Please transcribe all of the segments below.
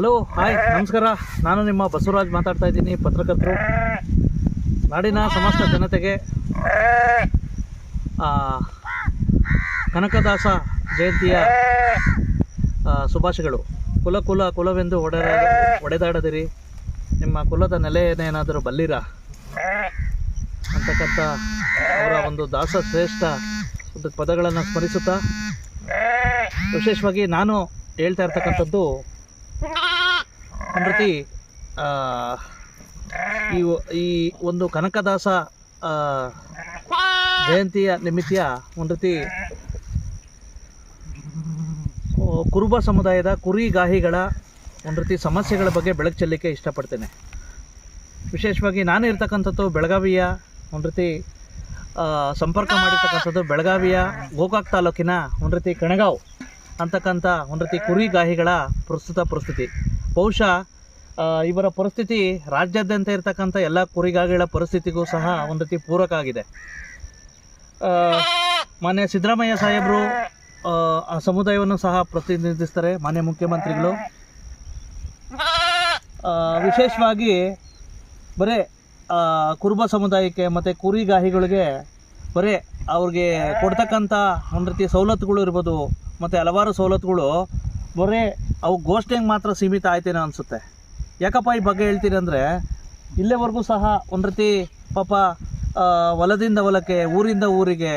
Hello hi ನಮಸ್ಕಾರ. ನಾನು ನಿಮ್ಮ ಬಸವರಾಜ್ ಮಾತಾಡ್ತಾ ಇದ್ದೀನಿ, ಪತ್ರಕರ್ತರು. ನಾಡಿನ ಸಮಸ್ತ ಜನತೆಗೆ ಕನಕದಾಸ ಜಯಂತಿಯ ಶುಭಾಶಯಗಳು. ಕುಲ ಕುಲ ಕುಲವೆಂದು ಒಡೆ ಒಡೆದಾಡದಿರಿ ನಿಮ್ಮ ಕುಲದ ನೆಲೆಯನ್ನೇನಾದರೂ ಬಲ್ಲಿರ? ಅಂತಕ್ಕಂಥ ಅವರ ಒಂದು ದಾಸ ಶ್ರೇಷ್ಠ ಪದಗಳನ್ನು ಸ್ಮರಿಸುತ್ತಾ, ವಿಶೇಷವಾಗಿ ನಾನು ಹೇಳ್ತಾ ಇರ್ತಕ್ಕಂಥದ್ದು ಒಂದು ಈ ಈ ಒಂದು ಕನಕದಾಸ ಜಯಂತಿಯ ನಿಮಿತ್ತ ಒಂದು ರೀತಿ ಕುರುಬ ಸಮುದಾಯದ ಕುರಿಗಾಹಿಗಳ ಒಂದು ರೀತಿ ಸಮಸ್ಯೆಗಳ ಬಗ್ಗೆ ಬೆಳಕು ಚೆಲ್ಲಿಕ್ಕೆ ಇಷ್ಟಪಡ್ತೇನೆ. ವಿಶೇಷವಾಗಿ ನಾನು ಇರ್ತಕ್ಕಂಥದ್ದು ಬೆಳಗಾವಿಯ ಒಂದು ರೀತಿ ಸಂಪರ್ಕ ಮಾಡಿರ್ತಕ್ಕಂಥದ್ದು ಬೆಳಗಾವಿಯ ಗೋಕಾಕ್ ತಾಲೂಕಿನ ಒಂದು ರೀತಿ ಕಣಗಾವ್. ಅಂತಕ್ಕಂಥ ಒಂದು ರೀತಿ ಕುರಿಗಾಹಿಗಳ ಪ್ರಸ್ತುತ ಪರಿಸ್ಥಿತಿ. ಬಹುಶಃ ಇವರ ಪರಿಸ್ಥಿತಿ ರಾಜ್ಯಾದ್ಯಂತ ಇರತಕ್ಕಂಥ ಎಲ್ಲ ಕುರಿಗಾಹಿಗಳ ಪರಿಸ್ಥಿತಿಗೂ ಸಹ ಒಂದು ರೀತಿ ಪೂರಕ ಆಗಿದೆ. ಮಾನ್ಯ ಸಿದ್ದರಾಮಯ್ಯ ಸಾಹೇಬರು ಆ, ಸಮುದಾಯವನ್ನು ಸಹ ಪ್ರತಿನಿಧಿಸ್ತಾರೆ ಮಾನ್ಯ ಮುಖ್ಯಮಂತ್ರಿಗಳು. ವಿಶೇಷವಾಗಿ ಬರೇ ಕುರುಬ ಸಮುದಾಯಕ್ಕೆ ಮತ್ತು ಕುರಿಗಾಹಿಗಳಿಗೆ ಬರೀ ಅವ್ರಿಗೆ ಕೊಡ್ತಕ್ಕಂಥ ಒಂದು ರೀತಿ ಸವಲತ್ತುಗಳು ಇರ್ಬೋದು, ಮತ್ತು ಹಲವಾರು ಸವಲತ್ತುಗಳು, ಬರೀ ಅವು ಘೋಷಣೆಗೆ ಮಾತ್ರ ಸೀಮಿತ ಆಯ್ತೇನೋ ಅನಿಸುತ್ತೆ. ಯಾಕಪ್ಪ ಈ ಬಗ್ಗೆ ಹೇಳ್ತೀನಿ ಅಂದರೆ, ಇಲ್ಲೇವರೆಗೂ ಸಹ ಒಂದು ರೀತಿ ಪಾಪ ಹೊಲದಿಂದ ಹೊಲಕ್ಕೆ, ಊರಿಂದ ಊರಿಗೆ,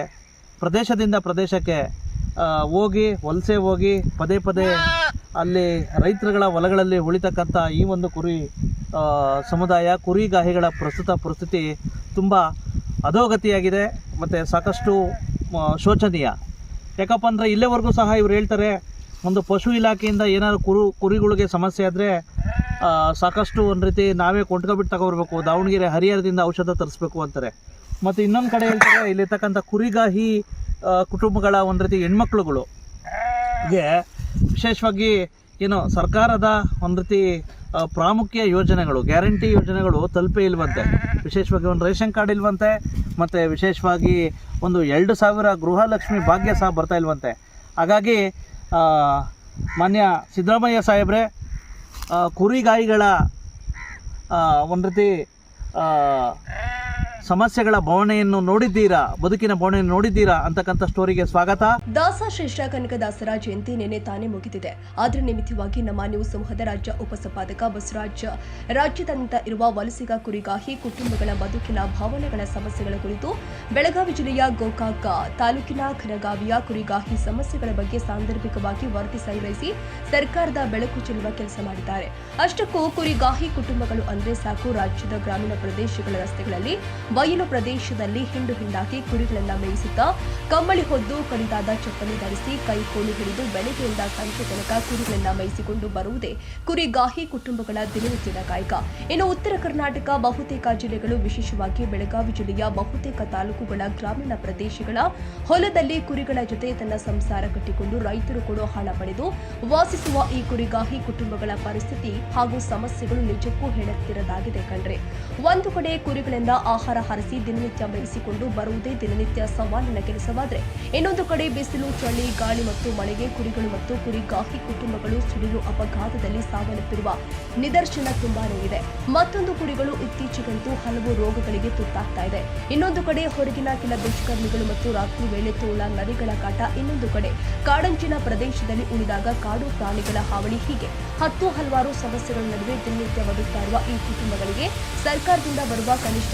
ಪ್ರದೇಶದಿಂದ ಪ್ರದೇಶಕ್ಕೆ ಹೋಗಿ, ವಲಸೆ ಹೋಗಿ, ಪದೇ ಪದೇ ಅಲ್ಲಿ ರೈತರುಗಳ ಹೊಲಗಳಲ್ಲಿ ಉಳಿತಕ್ಕಂಥ ಈ ಒಂದು ಕುರಿ ಸಮುದಾಯ ಕುರಿಗಾಹಿಗಳ ಪ್ರಸ್ತುತ ಪರಿಸ್ಥಿತಿ ತುಂಬ ಅಧೋಗತಿಯಾಗಿದೆ ಮತ್ತು ಸಾಕಷ್ಟು ಶೋಚನೀಯ. ಯಾಕಪ್ಪ ಅಂದರೆ ಇಲ್ಲಿವರೆಗೂ ಸಹ ಇವ್ರು ಹೇಳ್ತಾರೆ, ಒಂದು ಪಶು ಇಲಾಖೆಯಿಂದ ಏನಾದ್ರು ಕುರು, ಕುರಿಗಳಿಗೆ ಸಮಸ್ಯೆ ಆದರೆ ಸಾಕಷ್ಟು ಒಂದು ರೀತಿ ನಾವೇ ಕೊಂಡ್ಕೊಬಿಟ್ಟು ತಗೊಬರ್ಬೇಕು, ದಾವಣಗೆರೆ ಹರಿಹರದಿಂದ ಔಷಧ ತರಿಸ್ಬೇಕು ಅಂತಾರೆ. ಮತ್ತು ಇನ್ನೊಂದು ಕಡೆ ಹೇಳ್ತಾರೆ, ಇಲ್ಲಿರ್ತಕ್ಕಂಥ ಕುರಿಗಾಹಿ ಕುಟುಂಬಗಳ ಒಂದು ರೀತಿ ಹೆಣ್ಮಕ್ಳುಗಳು. ವಿಶೇಷವಾಗಿ ಏನು ಸರ್ಕಾರದ ಒಂದು ರೀತಿ ಪ್ರಾಮುಖ್ಯ ಯೋಜನೆಗಳು, ಗ್ಯಾರಂಟಿ ಯೋಜನೆಗಳು ತಲುಪೇ ಇಲ್ವಂತೆ. ವಿಶೇಷವಾಗಿ ಒಂದು ರೇಷನ್ ಕಾರ್ಡ್ ಇಲ್ವಂತೆ, ಮತ್ತು ವಿಶೇಷವಾಗಿ ಒಂದು ಎರಡು ಸಾವಿರ ಗೃಹಲಕ್ಷ್ಮಿ ಭಾಗ್ಯ ಸಹ ಬರ್ತಾ ಇಲ್ವಂತೆ. ಹಾಗಾಗಿ ಮಾನ್ಯ ಸಿದ್ದರಾಮಯ್ಯ ಸಾಹೇಬ್ರೆ ಕುರಿಗಾಯಿಗಳ ಒಂದು ರೀತಿ ಸಮಸ್ಯೆಗಳ ಬವಣೆಯನ್ನು ನೋಡಿದ್ದೀರಾ? ಬದುಕಿನ ಬವಣೆಯನ್ನು ನೋಡಿದ್ದೀರಾ? ಅಂತಕ್ಕಂಥ ಸ್ಟೋರಿಗೆ ಸ್ವಾಗತ. ದಾಸ ಶ್ರೇಷ್ಠ ಕನಕದಾಸರ ಜಯಂತಿ ನಿನ್ನೆ ತಾನೇ ಮುಗಿದಿದೆ. ಆದ್ರ ನಿಮಿತ್ತವಾಗಿ ನಮ್ಮ ನ್ಯೂಸ್ ಸಮೂಹದ ರಾಜ್ಯ ಉಪಸಂಪಾದಕ ಬಸವರಾಜ್, ರಾಜ್ಯದಂತ ಇರುವ ವಲಸಿಗ ಕುರಿಗಾಹಿ, ಕುಟುಂಬಗಳ ಬದುಕಿನ ಭಾವನೆಗಳ ಸಮಸ್ಯೆಗಳ ಕುರಿತು ಬೆಳಗಾವಿ ಜಿಲ್ಲೆಯ ಗೋಕಾಕ ತಾಲೂಕಿನ ಖನಗಾವಿಯ ಕುರಿಗಾಹಿ ಸಮಸ್ಯೆಗಳ ಬಗ್ಗೆ ಸಾಂದರ್ಭಿಕವಾಗಿ ವರದಿ ಸಂಗ್ರಹಿಸಿ ಸರ್ಕಾರದ ಬೆಳಕು ಚೆಲ್ಲುವ ಕೆಲಸ ಮಾಡಿದ್ದಾರೆ. ಅಷ್ಟಕ್ಕೂ ಕುರಿಗಾಹಿ ಕುಟುಂಬಗಳು ಅಂದ್ರೆ ಸಾಕು ರಾಜ್ಯದ ಗ್ರಾಮೀಣ ಪ್ರದೇಶಗಳ ರಸ್ತೆಗಳಲ್ಲಿ ಬಯಲು ಪ್ರದೇಶದಲ್ಲಿ ಹಿಂಡು ಹಿಂಡಾಕಿ ಕುರಿಗಳೆಲ್ಲ ಮೇಯಿಸುತ್ತಾ ಕಮ್ಮಳಿ ಹೊದ್ದು ಕಡಿದಾದ ಚಪ್ಪಲಿ ಧರಿಸಿ ಕೈ ಕೋಲು ಹಿಡಿದು ಬೆಳಗ್ಗೆಯಿಂದ ಸಂಜೆ ತನಕ ಕುರಿಗಳೆಲ್ಲ ಮೇಯಿಸಿಕೊಂಡು ಬರುವುದೇ ಕುರಿಗಾಹಿ ಕುಟುಂಬಗಳ ದಿನನಿತ್ಯದ ಕಾಯಕ. ಇನ್ನು ಉತ್ತರ ಕರ್ನಾಟಕ, ಬಹುತೇಕ ಜಿಲ್ಲೆಗಳು, ವಿಶೇಷವಾಗಿ ಬೆಳಗಾವಿ ಜಿಲ್ಲೆಯ ಬಹುತೇಕ ತಾಲೂಕುಗಳ ಗ್ರಾಮೀಣ ಪ್ರದೇಶಗಳ ಹೊಲದಲ್ಲಿ ಕುರಿಗಳ ಜೊತೆ ತನ್ನ ಸಂಸಾರ ಕಟ್ಟಿಕೊಂಡು ರೈತರು ಕೊಡೋ ಹಣ ಪಡೆದು ವಾಸಿಸುವ ಈ ಕುರಿಗಾಹಿ ಕುಟುಂಬಗಳ ಪರಿಸ್ಥಿತಿ ಹಾಗೂ ಸಮಸ್ಯೆಗಳು ನಿಜಕ್ಕೂ ಹೇಳುತ್ತಿರದಾಗಿದೆ ಕಂಡ್ರೆ ಒಂದು ಕಡೆ ಕುರಿಗಳಿಂದ ಆಹಾರ ಹರಿಸಿ ದಿನನಿತ್ಯ ಮೇಯಿಸಿಕೊಂಡು ಬರುವುದೇ ದಿನನಿತ್ಯ ಸವಾಲಿನ ಕೆಲಸವಾದರೆ. ಇನ್ನೊಂದು ಕಡೆ ಬಿಸಿಲು, ಚಳಿ, ಗಾಳಿ ಮತ್ತು ಮಳೆಗೆ ಕುರಿಗಳು ಮತ್ತು ಕುರಿಗಾಹಿ ಕುಟುಂಬಗಳು ಸಿಡಿಲು ಅಪಘಾತದಲ್ಲಿ ಸಾವನ್ನಪ್ಪಿರುವ ನಿದರ್ಶನ ತುಂಬಾನೇ ಇದೆ. ಮತ್ತೊಂದು ಕುರಿಗಳು ಇತ್ತೀಚೆಗಂತೂ ಹಲವು ರೋಗಗಳಿಗೆ ತುತ್ತಾಗ್ತಾ ಇದೆ. ಇನ್ನೊಂದು ಕಡೆ ಹೊರಗಿನ ಕೆಲ ದುಷ್ಕರ್ಮಿಗಳು ಮತ್ತು ರಾತ್ರಿ ವೇಳೆ ತೋಳ, ನರಿಗಳ ಕಾಟ ಇನ್ನೊಂದು ಕಡೆ. ಕಾಡಂಚಿನ ಪ್ರದೇಶದಲ್ಲಿ ಉಳಿದಾಗ ಕಾಡು ಪ್ರಾಣಿಗಳ ಹಾವಳಿ ಹೀಗೆ. ಹತ್ತು ಹಲವಾರು ಸಮಸ್ಯೆಗಳ ನಡುವೆ ದಿನನಿತ್ಯ ಬದುಕ್ತಾ ಈ ಕುಟುಂಬಗಳಿಗೆ ಸರ್ಕಾರದಿಂದ ಬರುವ ಕನಿಷ್ಠ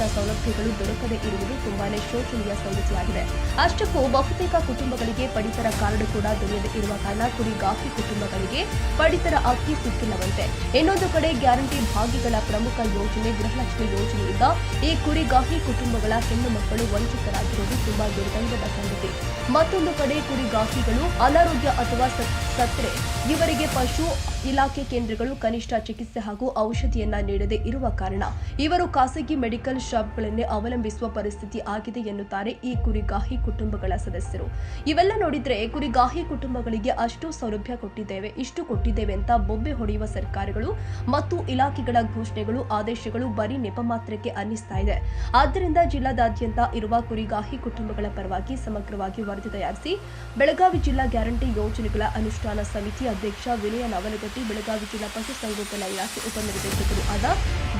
ಸೌಲಭ್ಯಗಳು ದೊರಕದೇ ಇರುವುದು ತುಂಬಾನೇ ಶೋಚನೀಯ ಸಂಗತಿಯಾಗಿದೆ. ಅಷ್ಟಕ್ಕೂ ಬಹುತೇಕ ಕುಟುಂಬಗಳಿಗೆ ಪಡಿತರ ಕಾರ್ಡ್ ಕೂಡ ದೊರೆಯದೇ ಇರುವ ಕಾರಣ ಕುರಿಗಾಹಿ ಕುಟುಂಬಗಳಿಗೆ ಪಡಿತರ ಅಕ್ಕಿ ಸಿಕ್ಕಿಲ್ಲವಂತೆ. ಇನ್ನೊಂದು ಕಡೆ ಗ್ಯಾರಂಟಿ ಭಾಗಿಗಳ ಪ್ರಮುಖ ಯೋಜನೆ, ಗೃಹಲಕ್ಷ್ಮಿ ಯೋಜನೆಯಿಂದ ಈ ಕುರಿಗಾಹಿ ಕುಟುಂಬಗಳ ಹೆಣ್ಣು ಮಕ್ಕಳು ವಂಚಿತರಾಗಿರುವುದು ತುಂಬಾ ದುರ್ಗಂಧದ ಸಂಗತಿ. ಮತ್ತೊಂದು ಕಡೆ ಕುರಿಗಾಹಿಗಳು ಅನಾರೋಗ್ಯ ಅಥವಾ ಸತ್- ಸತ್ರೆ ಇವರಿಗೆ ಪಶು ಇಲಾಖೆ ಕೇಂದ್ರಗಳು ಕನಿಷ್ಠ ಚಿಕಿತ್ಸೆ ಹಾಗೂ ಔಷಧಿಯನ್ನ ನೀಡದೇ ಇರುವ ಕಾರಣ. ಇವರು ಖಾಸಗಿ ಮೆಡಿಕಲ್ ಶಾಪ್ಗಳನ್ನೇ ಅವಲಂಬಿಸುವ ಪರಿಸ್ಥಿತಿ ಆಗಿದೆ ಎನ್ನುತ್ತಾರೆ ಈ ಕುರಿಗಾಹಿ ಕುಟುಂಬಗಳ ಸದಸ್ಯರು. ಇವೆಲ್ಲ ನೋಡಿದ್ರೆ ಕುರಿಗಾಹಿ ಕುಟುಂಬಗಳಿಗೆ ಅಷ್ಟು ಸೌಲಭ್ಯ ಕೊಟ್ಟಿದ್ದೇವೆ, ಇಷ್ಟು ಕೊಟ್ಟಿದ್ದೇವೆ ಅಂತ ಬೊಬ್ಬೆ ಹೊಡೆಯುವ ಸರ್ಕಾರಗಳು ಮತ್ತು ಇಲಾಖೆಗಳ ಘೋಷಣೆಗಳು, ಆದೇಶಗಳು ಬರೀ ನೆಪ ಮಾತ್ರಕ್ಕೆ ಅನ್ನಿಸ್ತಾ ಇದೆ. ಆದ್ದರಿಂದ ಜಿಲ್ಲಾದಾದ್ಯಂತ ಇರುವ ಕುರಿಗಾಹಿ ಕುಟುಂಬಗಳ ಪರವಾಗಿ ಸಮಗ್ರವಾಗಿ ವರದಿ ತಯಾರಿಸಿ ಬೆಳಗಾವಿ ಜಿಲ್ಲಾ ಗ್ಯಾರಂಟಿ ಯೋಜನೆಗಳ ಅನುಷ್ಠಾನ ಸಮಿತಿ ಅಧ್ಯಕ್ಷ ವಿನಯ ನವಲಗಟ್ಟಿ ಬೆಳಗಾವಿ ಜಿಲ್ಲಾ ಪಶುಸಂಗೋಪನಾ ಇಲಾಖೆ ಉಪನಿರ್ದೇಶಕರು ಆದ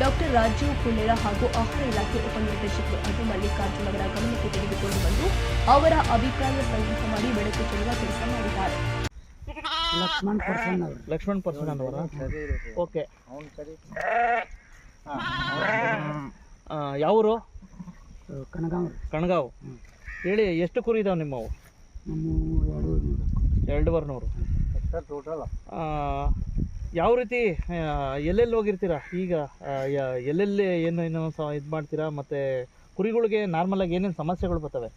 ಡಾಕ್ಟರ್ ರಾಜೀವ್ ಪುಳ್ಳೇರ ಹಾಗೂ ಆಹಾರ ಇಲಾಖೆ ಉಪನಿರ್ದೇಶಕರು ಆದ ಮಲ್ಲಿಕಾರ್ಜುನ್ ಅವರ ಗಮನಕ್ಕೆ ತೆಗೆದುಕೊಂಡು ಬಂದು ಅವರ ಅಭಿಪ್ರಾಯ ಸಂಗ್ರಹ ಮಾಡಿ ಬೆಳಕು ಚೆಲ್ಲುವ ಕೆಲಸ ಮಾಡಿದ್ದಾರೆ. ಲಕ್ಷ್ಮಣ್ ಪರ್ಸನ್ ಅವ್ರು. ಲಕ್ಷ್ಮಣ್ ಪರ್ಸನ್ ಅವರ? ಓಕೆ. ಯಾವರು? ಕಣಗಾವ್ ಕಣಗಾವ್ ಹೇಳಿ ಎಷ್ಟು ಕುರಿ ಇದಾವೆ ನಿಮ್ಮವು? ನಮ್ಮ ಎರಡು ಎರಡೂವರೆ ನೂರು. ಟೋಟಲ್ ಆ, ಯಾವ ರೀತಿ ಎಲ್ಲೆಲ್ಲಿ ಹೋಗಿರ್ತೀರಾ? ಈಗ ಎಲ್ಲೆಲ್ಲಿ ಏನು ಏನು ಇದು ಮಾಡ್ತೀರಾ? ಮತ್ತೆ ಕುರಿಗಳಿಗೆ ನಾರ್ಮಲ್ ಆಗಿ ಏನೇನು ಸಮಸ್ಯೆಗಳು ಬರ್ತವೆ?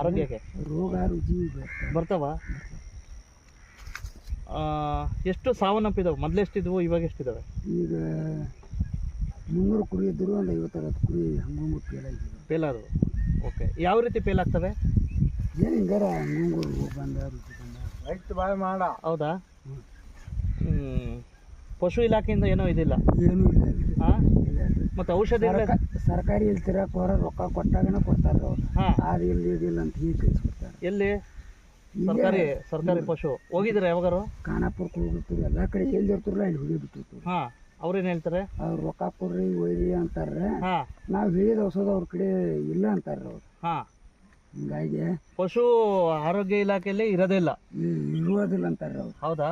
ಆರೋಗ್ಯಕ್ಕೆ? ರೋಗ ಬರ್ತಾವೆ. ಎಷ್ಟು ಸಾವನ್ನಪ್ಪಿದಾವೆ? ಮೊದಲು ಎಷ್ಟಿದ್ವು? ಇವಾಗ ಎಷ್ಟಿದಾವೆ? ಈಗ ಮುನ್ನೂರು ಕುರಿ ಇದ್ದರು ಒಂದು ಐವತ್ತು ಕುರಿ ಹಂಗಂಗು ಪೇಲಾದವು ಓಕೆ ಯಾವ ರೀತಿ ಪೇಲ್ ಆಗ್ತವೆ? ಏನು ಹಿಂಗಾರ ಹಂಗಂಗು ಬಂದ ರೈತ ಬಾಯ್ ಮಾಡ. ಹೌದಾ. ಪಶು ಇಲಾಖೆಯಿಂದ ಏನೋ ಇದಿಲ್ಲ? ಏನೂ ಇಲ್ಲ. ಹಾಂ ಇಲ್ಲ ಮತ್ತು ಔಷಧಿ ಸರ್ಕಾರಿ ಇಲ್ಲಿ ಕೋರ ರೊಕ್ಕ ಕೊಟ್ಟಾಗನ ಕೊಡ್ತಾರ ಅವ್ರು. ಹಾಂ. ಅದು ಇಲ್ಲಿ ಇದಿಲ್ಲ ಅಂತ ಹೀಗೆ ಕಳಿಸ್ಕೊಡ್ತಾರೆ ಎಲ್ಲಿ? ಸರ್ಕಾರಿ ಸರ್ಕಾರಿ ಪಶು. ಹೋಗಿದ್ರೆ ಯಾವಾಗಾರು? ಖಾನಾಪುರಕ್ಕೆ ಹೋಗಿರ್ತೀವಿ ಎಲ್ಲ ಕಡೆ ಎಲ್ಲಿ ಇರ್ತಾರಲ್ಲ ಅಲ್ಲಿ ಹೋಗಿ ಬಿಟ್ಟಿರ್ತೀವಿ. ಹಾಂ. ಅವ್ರೇನು ಹೇಳ್ತಾರೆ? ಅವ್ರು ರೊಕ್ಕ ಕೊಡ್ರಿ ಒಯ್ರಿ ಅಂತಾರೆ. ಹಾಂ. ನಾವು ಹೇಳಿದ ಔಷಧ ಅವ್ರ ಕಡೆ ಇಲ್ಲ ಅಂತಾರೆ ಅವ್ರು. ಹಾಂ. ಹಿಂಗಾಗಿ ಪಶು ಆರೋಗ್ಯ ಇಲಾಖೆಯಲ್ಲಿ ಇರೋದಿಲ್ಲ ಇರೋದಿಲ್ಲ ಅಂತಾರೆ ಅವ್ರು. ಹೌದಾ?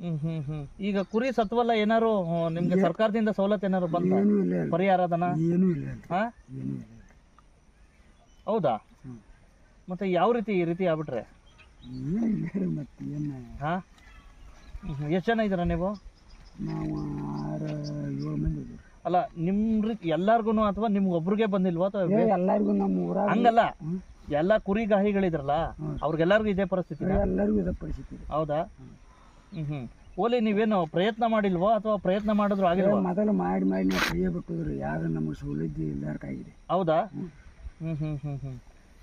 ಹ್ಮ್. ಹ್ಮ್ ಈಗ ಕುರಿ ಸತ್ವಲ್ಲ ಏನಾರು ನಿಮ್ಗೆ ಸರ್ಕಾರದಿಂದ ಸವಲತ್ತು ಏನಾರು ಬಂತ? ಏನೂ ಇಲ್ಲ ಅಲ್ರಿ. ಪರಿಹಾರಧನ ಏನೂ ಇಲ್ಲ ಅಲ್ರಿ. ಹಾ? ಏನೂ ಇಲ್ಲ. ಹೌದಾ? ಹ್ಮ್. ಮತ್ತೆ ಯಾವ ರೀತಿ ಈ ರೀತಿ ಆಗ್ಬಿಟ್ರೆ? ಏನು ಇಲ್ಲ ರೀ ಮತ್ತೆ ಏನು ಹಾ? ಎಷ್ಟು ಜನ ಇದ್ದೀರಾ ನೀವು? ನಾವು ಆರು ಏಳು ಮಂದಿ ಇದ್ದೀವಿ. ಅಲ್ಲ ನಿಮ್ ರೀತಿ ಎಲ್ಲಾರ್ಗು ಅಥವಾ ನಿಮ್ಗೆ ಒಬ್ರಿಗೆ ಬಂದಿಲ್ವಾ ಅಥವಾ ಏ ಎಲ್ಲರಿಗೂ ನಮ್ಮ ಊರಾಗ ಹಂಗಲ್ಲ. ಎಲ್ಲ ಕುರಿ ಗಾಹಿಗಳಿದ್ರಲ್ಲ ಅವ್ರಿಗೆಲ್ಲಾರ್ಗು ಅವ್ರಿಗೆಲ್ಲರಿಗೂ ಇದೇ ಪರಿಸ್ಥಿತಿ ಎಲ್ಲರಿಗೂ ಇದ ಪರಿಸ್ಥಿತಿ. ಇದೆ. ಹೌದಾ ಹ್ಮ್ ಹ್ಮ್. ಓಲಿ ನೀವೇನು ಪ್ರಯತ್ನ ಮಾಡಿಲ್ವಾ ಅಥವಾ ಪ್ರಯತ್ನ ಮಾಡಿದ್ರು ಆಗಿಲ್ಲ ಮೊದಲು ಮಾಡಿ ಮಾಡಿ ನಾವು ಕೈಯೇ ಬಿಟ್ಟಿದ್ರು ಯಾರು ನಮಗೆ ಸೌಲಭ್ಯ ಇಲ್ಲಾರ್ಕಾಗಿದೆ ಹೌದಾ? ಹ್ಮ್. ಹ್ಮ್ ಹ್ಮ್ ಹ್ಮ್ ಹ್ಮ್.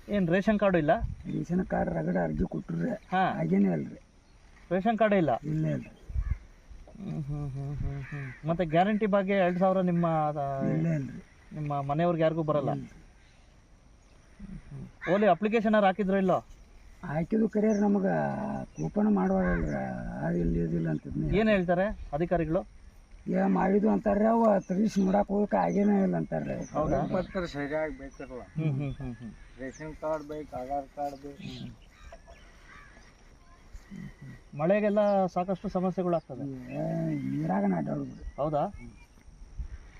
ಏನ್ ರೇಷನ್ ಕಾರ್ಡು ಇಲ್ಲ? ರೇಷನ್ ಕಾರ್ಡ್ ರಗಡೆ ಅರ್ಜಿ ಕೊಟ್ಟರೆ ಹಾಂ. ಹಾಗೇನೇ ಅಲ್ರಿ. ರೇಷನ್ ಕಾರ್ಡೇ ಇಲ್ಲ? ಇಲ್ಲ ಇಲ್ರಿ ಹ್ಮ್ ಹ್ಮ್ ಹ್ಮ್ ಹ್ಮ್ ಹ್ಮ್. ಮತ್ತೆ ಗ್ಯಾರಂಟಿ ಬಗ್ಗೆ ಎರಡು ಸಾವಿರ ನಿಮ್ಮ ಇಲ್ಲ ಇಲ್ರಿ ನಿಮ್ಮ ಮನೆಯವ್ರಿಗೆ ಯಾರಿಗೂ ಬರಲ್ಲ? ಓಲಿ ಅಪ್ಲಿಕೇಶನ್ ಯಾರು ಹಾಕಿದ್ರು ಇಲ್ಲೋ? ಹಾಕಿದ್ದು ಕರಿಯರ್ ನಮಗೆ ಕೂಪನ್ ಮಾಡುವಾಗಲ್ರಿ ಅದು ಇಲ್ಲಿ ಇದಿಲ್ಲ ಅಂತಿದ್ನಿ ಏನ್ ಹೇಳ್ತಾರೆ ಅಧಿಕಾರಿಗಳು? ಏ ಮಾಡಿದ್ದು ಅಂತಾರೆ ಅವ ತರಿಸಿ ನೋಡಕ್ಕೆ ಹೋಗಕ್ಕೆ ಆಗೇನೇ ಇಲ್ಲ ಅಂತಾರೆ ಹೌದಾ? ಪತ್ರ ಸರಿಯಾಗಿ ಬೇಕಿರಲ್ಲ ರೇಷನ್ ಕಾರ್ಡ್ ಬೇಕು ಆಧಾರ್ ಕಾರ್ಡ್ ಬೇಕು. ಮಳೆಗೆಲ್ಲ ಸಾಕಷ್ಟು ಸಮಸ್ಯೆಗಳು ಆಗ್ತದೆ. ನೀರಾಗ ನಾಟಾಡೋದು ಹೌದಾ?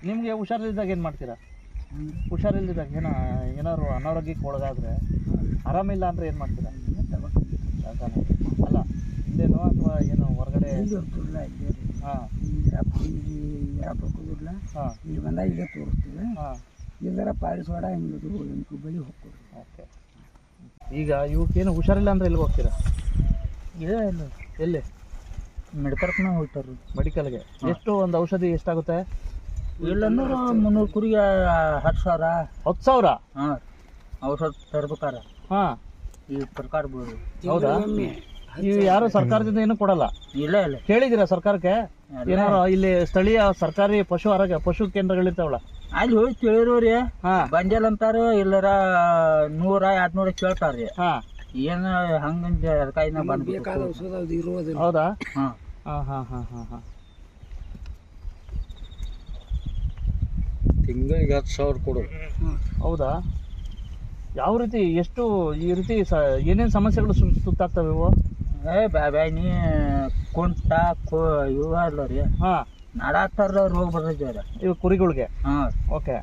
ನಿಮ್ಗೆ ಹುಷಾರಿಲ್ದಾಗ ಏನು ಮಾಡ್ತೀರಾ? ಹುಷಾರಿಲ್ದಾಗ ಏನೋ ಏನಾದ್ರು ಅನಾರೋಗ್ಯಕ್ಕೆ ಒಳಗಾದ್ರೆ ಆರಾಮಿಲ್ಲ ಅಂದರೆ ಏನು ಮಾಡ್ತೀರಾ? ಅಲ್ಲ ಇಲ್ಲೇನೋ ಅಥವಾ ಏನೋ ಹೊರಗಡೆ ಇಲ್ಲಿ ಇಲ್ಲೇ ಹಾ. ಇಲ್ಲಿ ಹಾ. ಇಲ್ಲಿ ಬಂದಾಗ ಇಲ್ಲೇ ತೋರಿಸ್ತೀವಿ. ಹಾ. ಇಲ್ಲರ ಪಾಲಿಸೋಡ ಹೋಗ್ತೀವಿ ಓಕೆ. ಈಗ ಇವಕ್ಕೇನು ಹುಷಾರಿಲ್ಲ ಅಂದ್ರೆ ಎಲ್ಲಿಗೆ ಹೋಗ್ತೀರಾ? ಎಲ್ಲಿ? ಮೆಡಿಕಲ್ ಹೋಗ್ತಾರೆ ಮೆಡಿಕಲ್ಗೆ. ಎಷ್ಟು ಒಂದು ಔಷಧಿ ಎಷ್ಟಾಗುತ್ತೆ? ಇಲ್ಲಂದ್ರೆ ಮುನ್ನೂರು ಕುರಿಗೆ ಹತ್ತು ಸಾವಿರ. ಹತ್ತು ಸಾವಿರ? ಹಾಂ. ಔಷಧ ತರ್ಬೇಕಾರ. ಹಾ. ಈ ಸರ್ಕಾರ ಹೌದಾ? ನೀವು ಯಾರು ಸರ್ಕಾರದಿಂದ ಏನು ಕೊಡಲ್ಲ? ಇಲ್ಲ ಇಲ್ಲ. ಕೇಳಿದಿರಾ ಸರ್ಕಾರಕ್ಕೆ? ಏನಾರು ಇಲ್ಲಿ ಸ್ಥಳೀಯ ಸರ್ಕಾರಿ ಪಶು ಆರೋಗ್ಯ ಪಶು ಕೇಂದ್ರಗಳಿರ್ತಾವಲ್ಲ? ಅಲ್ಲಿ ಹೋಗಿ ಕೇಳಿರೋರಿ ಹಾ. ಬಂಜಲ್ ಅಂತಾರ ಇಲ್ಲರ ನೂರ ಎರಡ್ನೂರ ಕೇಳ್ತಾರ್ರಿ. ಹಾ. ಏನು ಹಂಗಂತ ಅದಕ್ಕಾಗಿ ಬಂದು ಹೌದಾ? ಹಾಂ. ಹಾ ಹಾ ಹಾ ಹಾ ಹಾ. ತಿಂಗಳಿಗೆ ಹತ್ತು ಸಾವಿರ ಕೊಡು. ಹೌದಾ? ಯಾವ ರೀತಿ ಎಷ್ಟು ಈ ರೀತಿ ಸ ಏನೇನು ಸಮಸ್ಯೆಗಳು ಸು ಸುತ್ತಾಗ್ತವೆ ಇವು? ಏ ಬ್ಯಾ ಬ್ಯಾ ನೀ ಕುಂಟ ಕೋ ಇವ ಅಲ್ಲ ರೀ. ಹಾ. ರೋಗ ಬರ್ತೈತೆ ಇವು ಕುರಿಗಳಿಗೆ? ಹಾಂ. ಓಕೆ.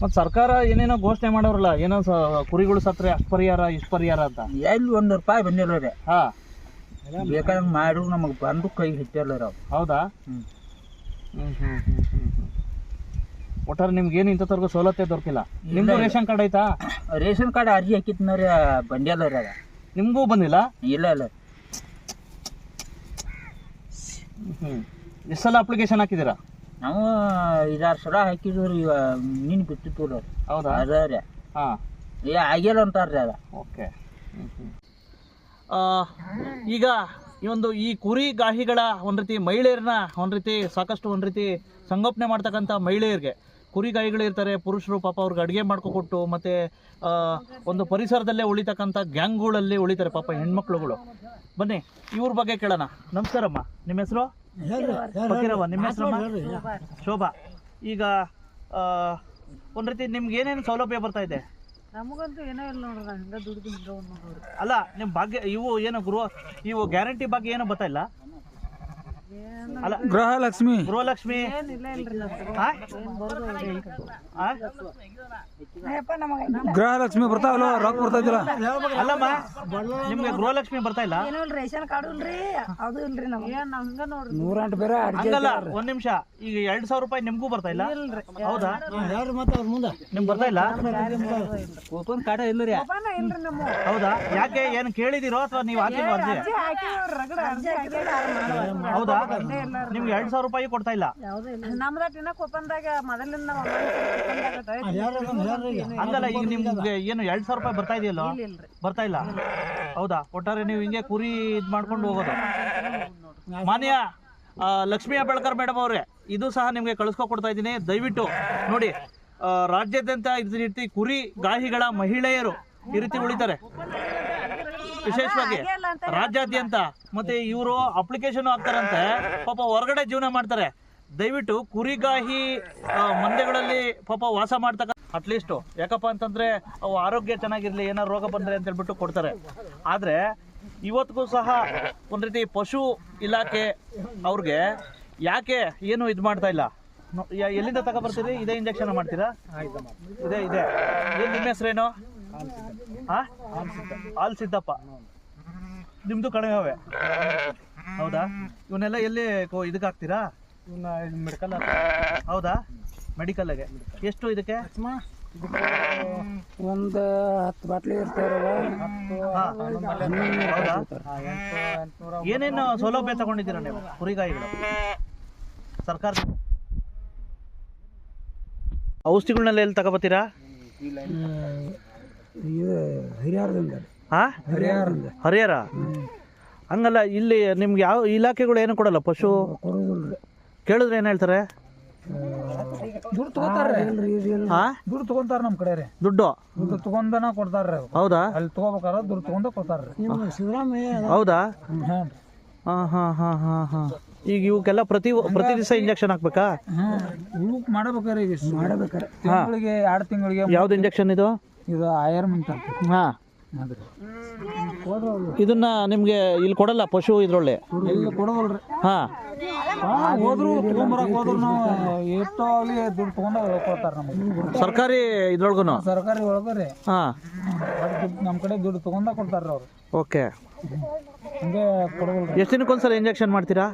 ಮತ್ತು ಸರ್ಕಾರ ಏನೇನೋ ಘೋಷಣೆ ಮಾಡೋರಲ್ಲ ಏನೋ ಸ ಕುರಿಗಳು ಸತ್ರೆ ಅಷ್ಟು ಪರಿಹಾರ ಇಷ್ಟು ಪರಿಹಾರ ಅಂತ? ಎಲ್ಲಿ ಒಂದು ರೂಪಾಯಿ ಬಂದಿಲ್ಲ ರೀ. ಹಾಂ. ಬೇಕಾದಂಗೆ ಮಾಡು ನಮಗೆ ಬಂದು ಕೈ ಹಿಟ್ಟಿಲ್ಲ ರೀ ಅವ್ರು. ಹೌದಾ? ಹ್ಞೂ ಹ್ಞೂ ಹ್ಞೂ ಹ್ಞೂ ಒಟ್ಟಾರೆ ನಿಮ್ಗೆ ಏನು ಇಂಥವ್ರಿಗೂ ಸವಲತ್ತೆ ದೊರಕಿಲ್ಲ. ನಿಮ್ದು ರೇಷನ್ ಕಾರ್ಡ್ ಐತಾ ರೇಷನ್ ಕಾರ್ಡ್ ಅರ್ಜಿ ಹಾಕಿದ್ನ ರೀ ಬಂದಿಲ್ಲ ರೀ ಅದ. ನಿಮಗೂ ಬಂದಿಲ್ಲ? ಇಲ್ಲ ಇಲ್ಲ. ಹ್ಮ್. ಎಷ್ಟು ಸಲ ಅಪ್ಲಿಕೇಶನ್ ಹಾಕಿದ್ದೀರಾ? ನಾವು ಐದಾರು ಸಲ ಹಾಕಿದ್ವಿ ರೀ ನೀನು ಬಿಟ್ಟಿತ್ತು ರೀ ಹೌದಾ? ಅದ ರೀ. ಹಾಂ. ಏ ಆಗಿಲ್ಲ ಅಂತಾರ್ರಿ ಅದ. ಓಕೆ. ಈಗ ಈ ಒಂದು ಈ ಕುರಿ ಗಾಹಿಗಳ ಒಂದು ರೀತಿ ಮಹಿಳೆಯರನ್ನ ಒಂದು ರೀತಿ ಸಾಕಷ್ಟು ಒಂದು ರೀತಿ ಸಂಗೋಪನೆ ಮಾಡ್ತಕ್ಕಂಥ ಮಹಿಳೆಯರಿಗೆ ಕುರಿಗಾಯಿಗಳು ಇರ್ತಾರೆ ಪುರುಷರು ಪಾಪ ಅವ್ರಿಗೆ ಅಡುಗೆ ಮಾಡ್ಕೊಕೊಟ್ಟು ಮತ್ತು ಒಂದು ಪರಿಸರದಲ್ಲೇ ಉಳಿತಕ್ಕಂಥ ಗ್ಯಾಂಗ್ಗಳಲ್ಲಿ ಉಳಿತಾರೆ ಪಾಪ ಹೆಣ್ಮಕ್ಳುಗಳು. ಬನ್ನಿ ಇವ್ರ ಬಗ್ಗೆ ಕೇಳೋಣ. ನಮಸ್ಕಾರಮ್ಮ. ನಿಮ್ಮ ಹೆಸರು? ಫಕೀರವ್ವ ನಿಮ್ಮ ಹೆಸರು ಶೋಭಾ ಈಗ ಒಂದು ರೀತಿ ನಿಮ್ಗೆ ಏನೇನು ಸೌಲಭ್ಯ ಬರ್ತಾ ಇದೆ? ನಮಗಂತೂ ಏನೋ ಇಲ್ಲ ನೋಡ್ರಿ ಹಂಗ ದುಡ್ದು ಹಿಂಗ ಅಲ್ಲ ನಿಮ್ಮ ಭಾಗ್ಯ ಇವು ಏನು ಗೃಹ ಇವು ಗ್ಯಾರಂಟಿ ಬಗ್ಗೆ ಏನೂ ಬರ್ತಾ ಇಲ್ಲ? ಅಲ್ಲ ಗೃಹಲಕ್ಷ್ಮಿ ಗೃಹಲಕ್ಷ್ಮಿ? ಗೃಹಲಕ್ಷ್ಮಿ ಬರ್ತಾವಲ್ಲ ರೊಕ್ಕ ಬರ್ತಾಯಿಲ್ಲ ಅಲ್ಲಮ್ಮ ನಿಮ್ಗೆ ಗೃಹಲಕ್ಷ್ಮಿ ಬರ್ತಾ ಇಲ್ಲ? ರೇಷನ್ ಕಾರ್ಡ್ ಇಲ್ರಿ ಅದು ಇಲ್ರಿ ನಮ್ಗೆ. ಏನ್ ನಾವ್ ನೋಡ್ರಿ. ನೂರೆಂಟು ಬೇರೆ ಹಂಗಲ್ಲ ಒಂದ್ ನಿಮಿಷ. ಈಗ ಎರಡ್ ಸಾವಿರ ರೂಪಾಯಿ ನಿಮ್ಗೂ ಬರ್ತಾ ಇಲ್ಲ? ಇಲ್ರಿ. ಹೌದಾ? ಯಾರು ಮತ್ತೆ ಅವ್ರ ಮುಂದೆ? ನಿಮ್ಗೆ ಬರ್ತಾ ಇಲ್ಲ? ಓಪನ್ ಕಾಟ ಇಲ್ಲ ರೀ. ಒಬ್ಬನ ನಮ್ಮ. ಹೌದಾ? ಯಾಕೆ ಏನು ಕೇಳಿದಿರೋ ಅಥವಾ ನೀವು ಹಾಕಿರೋ ಅರ್ಜಿ? ಹೌದಾ? ನಿಮ್ಗೆ ಎರಡ್ ಸಾವಿರ ರೂಪಾಯಿ ಕೊಡ್ತಾ ಇಲ್ಲ. ನಮ್ದ ಕೊಪ್ಪಂದಾಗ ಮೊದಲಿಂದ ಹಂಗಲ್ಲ ಈಗ ನಿಮ್ಗೆ ಏನು ಎರಡ್ ಸಾವಿರ ರೂಪಾಯಿ ಬರ್ತಾ ಇದೆಯಲ್ಲ? ಬರ್ತಾ ಇಲ್ಲ? ಹೌದಾ? ಒಟ್ಟಾರೆ ನೀವು ಹಿಂಗೆ ಕುರಿ ಇದ್ ಮಾಡ್ಕೊಂಡು ಹೋಗೋದು. ಮಾನ್ಯ ಲಕ್ಷ್ಮೀ ಹೆಬ್ಬಾಳ್ಕರ್ ಮೇಡಮ್ ಅವ್ರೆ ಇದು ಸಹ ನಿಮ್ಗೆ ಕಳಿಸ್ಕೊ ಕೊಡ್ತಾ ಇದ್ದೀನಿ. ದಯವಿಟ್ಟು ನೋಡಿ ರಾಜ್ಯಾದ್ಯಂತ ಇದ್ ರೀತಿ ಕುರಿ ಗಾಹಿಗಳ ಮಹಿಳೆಯರು ಈ ರೀತಿ ಉಳಿತಾರೆ. ವಿಶೇಷವಾಗಿ ರಾಜ್ಯಾದ್ಯಂತ ಮತ್ತೆ ಇವರು ಅಪ್ಲಿಕೇಶನ್ ಹಾಕ್ತಾರಂತೆ. ಪಾಪ ಹೊರಗಡೆ ಜೀವನ ಮಾಡ್ತಾರೆ. ದಯವಿಟ್ಟು ಕುರಿಗಾಹಿ ಆ, ಮಂದೆಗಳಲ್ಲಿ ಪಾಪ ವಾಸ ಮಾಡ್ತಕ್ಕ ಅಟ್ಲೀಸ್ಟ್ ಯಾಕಪ್ಪ ಅಂತಂದ್ರೆ ಅವು ಆರೋಗ್ಯ ಚೆನ್ನಾಗಿರ್ಲಿ ಏನಾರು ರೋಗ ಬಂದ್ರೆ ಅಂತ ಹೇಳ್ಬಿಟ್ಟು ಕೊಡ್ತಾರೆ. ಆದ್ರೆ ಇವತ್ತಿಗೂ ಸಹ ಒಂದ್ ರೀತಿ ಪಶು ಇಲಾಖೆ ಅವ್ರಿಗೆ ಯಾಕೆ ಏನು ಇದು ಮಾಡ್ತಾ ಇಲ್ಲ? ನೋ- ಯ- ಬರ್ತೀರಿ? ತಗೊಬರ್ತೀರಿ ಇದೇ ಇಂಜೆಕ್ಷನ್ ಮಾಡ್ತೀರಾ? ಇದೆ ಇದೆ. ಏನ್ ನಿಮ್ಮ ಹೆಸರೇನು? ಹಾಲ್ ಸಿದ್ದಪ್ಪ. ನಿಮ್ದು ಕಣಗಾವೆ ಹೌದಾ? ಇವನ್ನೆಲ್ಲ ಎಲ್ಲಿ ಇದಕ್ಕೆ ಹಾಕ್ತೀರಾ? ಮೆಡಿಕಲ್ ಹೌದಾ? ಮೆಡಿಕಲ್ಗೆ ಎಷ್ಟು ಇದಕ್ಕೆ? ಒಂದು ಹತ್ತು ಬಾಟ್ಲಿ. ಹೌದಾ? ಏನೇನು ಸೌಲಭ್ಯ ತಗೊಂಡಿದ್ದೀರಾ ನೀವು? ಕುರಿಗಾಯಿಗಳು? ಸರ್ಕಾರ ಔಷಧಿಗಳನ್ನೆಲ್ಲ ಎಲ್ಲಿ ತಗೋಬತ್ತೀರಾ? ಇದು ಹಿರಿಯರದಿಂದ ಹಾ? ಹಿರಿಯರಿಂದ ಹರಿಹರ? ಹಂಗಲ್ಲ ಇಲ್ಲಿ ನಿಮ್ಗೆ ಯಾವ ಇಲಾಖೆಗಳು ಏನು ಕೊಡಲ್ಲ ಪಶು? ಕೊಡೋದಿಲ್ರಿ ಕೇಳಿದ್ರೆ ಏನು ಹೇಳ್ತಾರೆ? ದುಡ್ಡು ತಗೋತಾರೆ. ಹಾ? ದುಡ್ಡು ತಗೊಂತಾರ ನಮ್ಮ ಕಡೆ ರೀ ದುಡ್ಡು? ದುಡ್ಡು ತಗೊಂಡನ ಕೊಡ್ತಾರ್ರಿ ಹೌದಾ? ಅಲ್ಲಿ ತಗೋಬೇಕಾರ ದುಡ್ಡು ತಗೊಂಡ ಕೊಡ್ತಾರ್ರಿ. ಸಿದ್ದರಾಮಯ್ಯ ಹೌದಾ? ಹಾಂ ಹಾಂ ಹಾಂ ಹಾಂ ಹಾಂ. ಈಗ ಇವಕ್ಕೆಲ್ಲ ಪ್ರತಿ ಪ್ರತಿ ದಿವಸ ಇಂಜೆಕ್ಷನ್ ಹಾಕ್ಬೇಕಾ? ಹಾಂ ಇವಕ್ಕೆ ಮಾಡ್ಬೇಕಾರೆ ಈಗ ಮಾಡ್ಬೇಕಾರೆ ತಿಂಗಳಿಗೆ ಎರಡು ತಿಂಗಳಿಗೆ ಯಾವ್ದು ಇಂಜೆಕ್ಷನ್ ಇದು? ಇದು ಆಯರ್ ಅಂತ ಹಾಂ. ಅದ್ರಿ ಇದನ್ನ ನಿಮಗೆ ಇಲ್ಲಿ ಕೊಡಲ್ಲ ಪಶು ಇದ್ರೊಳ್ಳೆ. ಎಲ್ಲಿ ಕೊಡೋದಲ್ರಿ ಹಾಂ. ಹೋದ್ರು ತಗೊಂಬರಕ್ ಹೋದ್ರು ನಾವು ಎಷ್ಟೋ ಆಗ್ಲಿ ದುಡ್ಡು ತಗೊಂಡ ಕೊಡ್ತಾರ ನಮಗೆ. ಸರ್ಕಾರಿ ಇದ್ರೊಳಗೂ ಸರ್ಕಾರಿ ಒಳಗ್ರಿ ಹಾಂ. ನಮ್ಮ ಕಡೆ ದುಡ್ಡು ತಗೊಂಡ ಕೊಡ್ತಾರ್ರಿ ಅವ್ರು. ಓಕೆ. ಹಂಗೆ ಕೊಡೋದಲ್ರಿ ಎಷ್ಟು ದಿನಕ್ಕೊಂದ್ಸಲ ಇಂಜೆಕ್ಷನ್ ಮಾಡ್ತೀರಾ?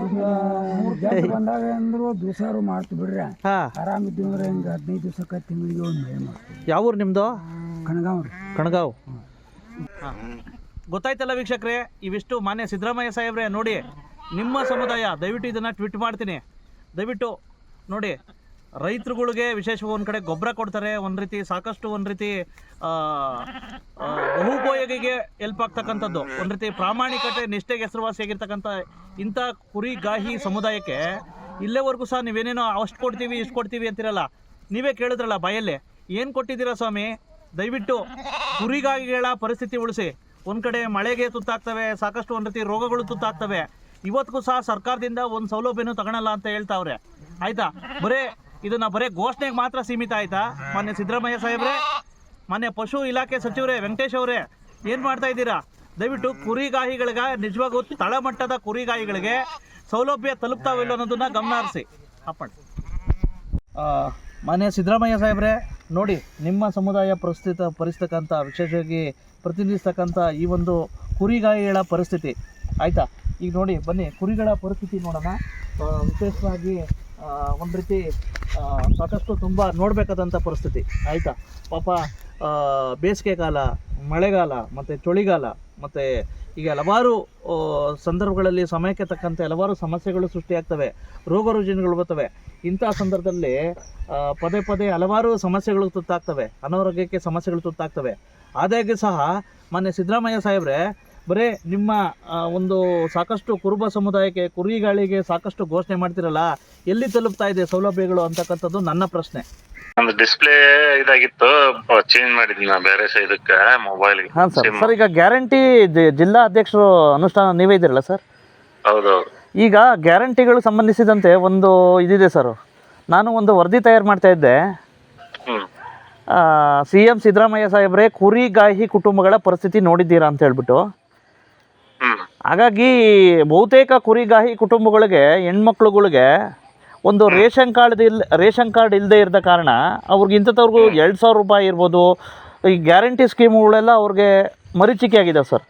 ಮೂರು ಜನ ಬಂದಾಗ ಅಂದ್ರು ದಿವಸಾರು ಮಾಡ್ತು ಬಿಡ್ರಿ. ಹಾಂ. ಆರಾಮಿದ್ದೀವಿ ಅಂದ್ರೆ ಹಿಂಗೆ ಹದಿನೈದು ದಿವಸಕ್ಕೆ ತಿಂಗಳಿಗೆ ಒಂದು ಮಳೆ ಮಾಡ್ತೀವಿ. ಯಾವ ಊರು ನಿಮ್ಮದು ಕಣಗಾವ್ ರೀ. ಕಣಗಾವ್. ಗೊತ್ತಾಯ್ತಲ್ಲ ವೀಕ್ಷಕರೇ ಇವಿಷ್ಟು ಮಾನ್ಯ ಸಿದ್ದರಾಮಯ್ಯ ಸಾಹೇಬ್ರೆ ನೋಡಿ ನಿಮ್ಮ ಸಮುದಾಯ ದಯವಿಟ್ಟು ಇದನ್ನು ಟ್ವಿಟ್ ಮಾಡ್ತೀನಿ. ದಯವಿಟ್ಟು ನೋಡಿ ರೈತರುಗಳಿಗೆ ವಿಶೇಷವಾಗಿ ಒಂದು ಕಡೆ ಗೊಬ್ಬರ ಕೊಡ್ತಾರೆ, ಒಂದು ರೀತಿ ಸಾಕಷ್ಟು ಒಂದು ರೀತಿ ಬಹುಪಯೋಗಿಗೆ ಹೆಲ್ಪ್ ಆಗ್ತಕ್ಕಂಥದ್ದು. ಒಂದು ರೀತಿ ಪ್ರಾಮಾಣಿಕತೆ, ನಿಷ್ಠೆಗೆ ಹೆಸರುವಾಸಿಯಾಗಿರ್ತಕ್ಕಂಥ ಇಂಥ ಕುರಿಗಾಹಿ ಸಮುದಾಯಕ್ಕೆ ಇಲ್ಲೇವರೆಗೂ ಸಹ ನೀವೇನೇನೋ ಅಷ್ಟು ಕೊಡ್ತೀವಿ, ಇಷ್ಟು ಕೊಡ್ತೀವಿ ಅಂತಿರಲ್ಲ, ನೀವೇ ಕೇಳಿದ್ರಲ್ಲ ಬಾಯಲ್ಲಿ, ಏನು ಕೊಟ್ಟಿದ್ದೀರಾ ಸ್ವಾಮಿ? ದಯವಿಟ್ಟು ಕುರಿಗಾಹಿಗಳ ಪರಿಸ್ಥಿತಿ ಉಳಿಸಿ. ಒಂದು ಕಡೆ ಮಳೆಗೆ ತುತ್ತಾಗ್ತವೆ, ಸಾಕಷ್ಟು ಒಂದು ರೀತಿ ರೋಗಗಳು ತುತ್ತಾಗ್ತವೆ. ಇವತ್ತಿಗೂ ಸಹ ಸರ್ಕಾರದಿಂದ ಒಂದು ಸೌಲಭ್ಯನೂ ತಗೊಳಲ್ಲ ಅಂತ ಹೇಳ್ತಾವ್ರೆ. ಆಯ್ತಾ? ಬರೇ ಇದನ್ನ ಬರೀ ಘೋಷಣೆಗೆ ಮಾತ್ರ ಸೀಮಿತ ಆಯ್ತಾ? ಮಾನ್ಯ ಸಿದ್ದರಾಮಯ್ಯ ಸಾಹೇಬ್ರೆ, ಮಾನ್ಯ ಪಶು ಇಲಾಖೆ ಸಚಿವರೇ, ವೆಂಕಟೇಶ್ ಅವರೇ, ಏನು ಮಾಡ್ತಾ ಇದ್ದೀರಾ? ದಯವಿಟ್ಟು ಕುರಿಗಾಹಿಗಳಿಗೆ ನಿಜವಾಗೂ ತಳಮಟ್ಟದ ಕುರಿಗಾಹಿಗಳಿಗೆ ಸೌಲಭ್ಯ ತಲುಪ್ತಾವಿಲ್ಲ ಅನ್ನೋದನ್ನ ಗಮನ ಹರಿಸಿ ಅಪ್ಪಣ್ಣ ಮಾನ್ಯ ಸಿದ್ದರಾಮಯ್ಯ ಸಾಹೇಬ್ರೆ, ನೋಡಿ, ನಿಮ್ಮ ಸಮುದಾಯ ಪ್ರಸ್ತುತ ಪರಿಸ್ತಕ್ಕಂಥ, ವಿಶೇಷವಾಗಿ ಪ್ರತಿನಿಧಿಸ್ತಕ್ಕಂಥ ಈ ಒಂದು ಕುರಿಗಾಯಿಗಳ ಪರಿಸ್ಥಿತಿ. ಆಯಿತಾ? ಈಗ ನೋಡಿ, ಬನ್ನಿ, ಕುರಿಗಳ ಪರಿಸ್ಥಿತಿ ನೋಡೋಣ. ವಿಶೇಷವಾಗಿ ಒಂದು ರೀತಿ ಸಾಕಷ್ಟು ತುಂಬ ನೋಡಬೇಕಾದಂಥ ಪರಿಸ್ಥಿತಿ. ಆಯಿತಾ? ಪಾಪ ಬೇಸಿಗೆ ಕಾಲ, ಮಳೆಗಾಲ, ಮತ್ತು ಚಳಿಗಾಲ, ಮತ್ತು ಈಗ ಹಲವಾರು ಸಂದರ್ಭಗಳಲ್ಲಿ ಸಮಯಕ್ಕೆ ತಕ್ಕಂತೆ ಹಲವಾರು ಸಮಸ್ಯೆಗಳು ಸೃಷ್ಟಿಯಾಗ್ತವೆ. ರೋಗ ರುಜಿನಗಳು ಬರ್ತವೆ. ಇಂಥ ಸಂದರ್ಭದಲ್ಲಿ ಪದೇ ಪದೇ ಹಲವಾರು ಸಮಸ್ಯೆಗಳು ತುತ್ತಾಗ್ತವೆ. ಅನಾರೋಗ್ಯಕ್ಕೆ ಸಮಸ್ಯೆಗಳು ತುತ್ತಾಗ್ತವೆ. ಆದಾಗ್ಯೂ ಸಹ ಮೊನ್ನೆ ಸಿದ್ದರಾಮಯ್ಯ ಸಾಹೇಬ್ರೆ ಬರೀ ನಿಮ್ಮ ಒಂದು ಸಾಕಷ್ಟು ಕುರುಬ ಸಮುದಾಯಕ್ಕೆ ಕುರಿಗಳಿಗೆ ಸಾಕಷ್ಟು ಘೋಷಣೆ ಮಾಡ್ತಿರಲ್ಲ ಎಲ್ಲಿ ತಲುಪ್ತಾ ಇದೆ ಸೌಲಭ್ಯಗಳು ಅಂತಕ್ಕಂಥದ್ದು ನನ್ನ ಪ್ರಶ್ನೆ. ಒಂದು ಡಿಸ್ಪ್ಲೇ ಇದಾಗಿತ್ತು ಚೇಂಜ್ ಮಾಡಿದ್ವಿ ನಾ ಬೇರೆ ಇದಕ್ಕೆ ಮೊಬೈಲ್ ಹಾಂ ಸರ್ ಸರ್ ಈಗ ಗ್ಯಾರಂಟಿ ಜಿಲ್ಲಾ ಅಧ್ಯಕ್ಷರು ಅನುಷ್ಠಾನ ನೀವೇ ಇದ್ದೀರಲ್ಲ ಸರ್ ಹೌದು ಈಗ ಗ್ಯಾರಂಟಿಗಳು ಸಂಬಂಧಿಸಿದಂತೆ ಒಂದು ಇದಿದೆ ಸರ್ ನಾನು ಒಂದು ವರದಿ ತಯಾರು ಮಾಡ್ತಾ ಇದ್ದೆ. ಸಿ ಎಂ ಸಿದ್ದರಾಮಯ್ಯ ಸಾಹೇಬ್ರೆ ಕುರಿಗಾಹಿ ಕುಟುಂಬಗಳ ಪರಿಸ್ಥಿತಿ ನೋಡಿದ್ದೀರಾ ಅಂತ ಹೇಳ್ಬಿಟ್ಟು. ಹಾಗಾಗಿ ಬಹುತೇಕ ಕುರಿಗಾಹಿ ಕುಟುಂಬಗಳಿಗೆ ಹೆಣ್ಮಕ್ಳುಗಳಿಗೆ ಒಂದು ರೇಷನ್ ಕಾರ್ಡ್ ಇಲ್ ರೇಷನ್ ಕಾರ್ಡ್ ಇಲ್ಲದೆ ಇರದ ಕಾರಣ ಅವ್ರಿಗೆ ಇಂಥವ್ರಿಗೂ ಎರಡು ಸಾವಿರ ರೂಪಾಯಿ ಇರ್ಬೋದು. ಈ ಗ್ಯಾರಂಟಿ ಸ್ಕೀಮ್ಗಳೆಲ್ಲ ಅವ್ರಿಗೆ ಮರೀಚಿಕೆ ಆಗಿದೆ ಸರ್.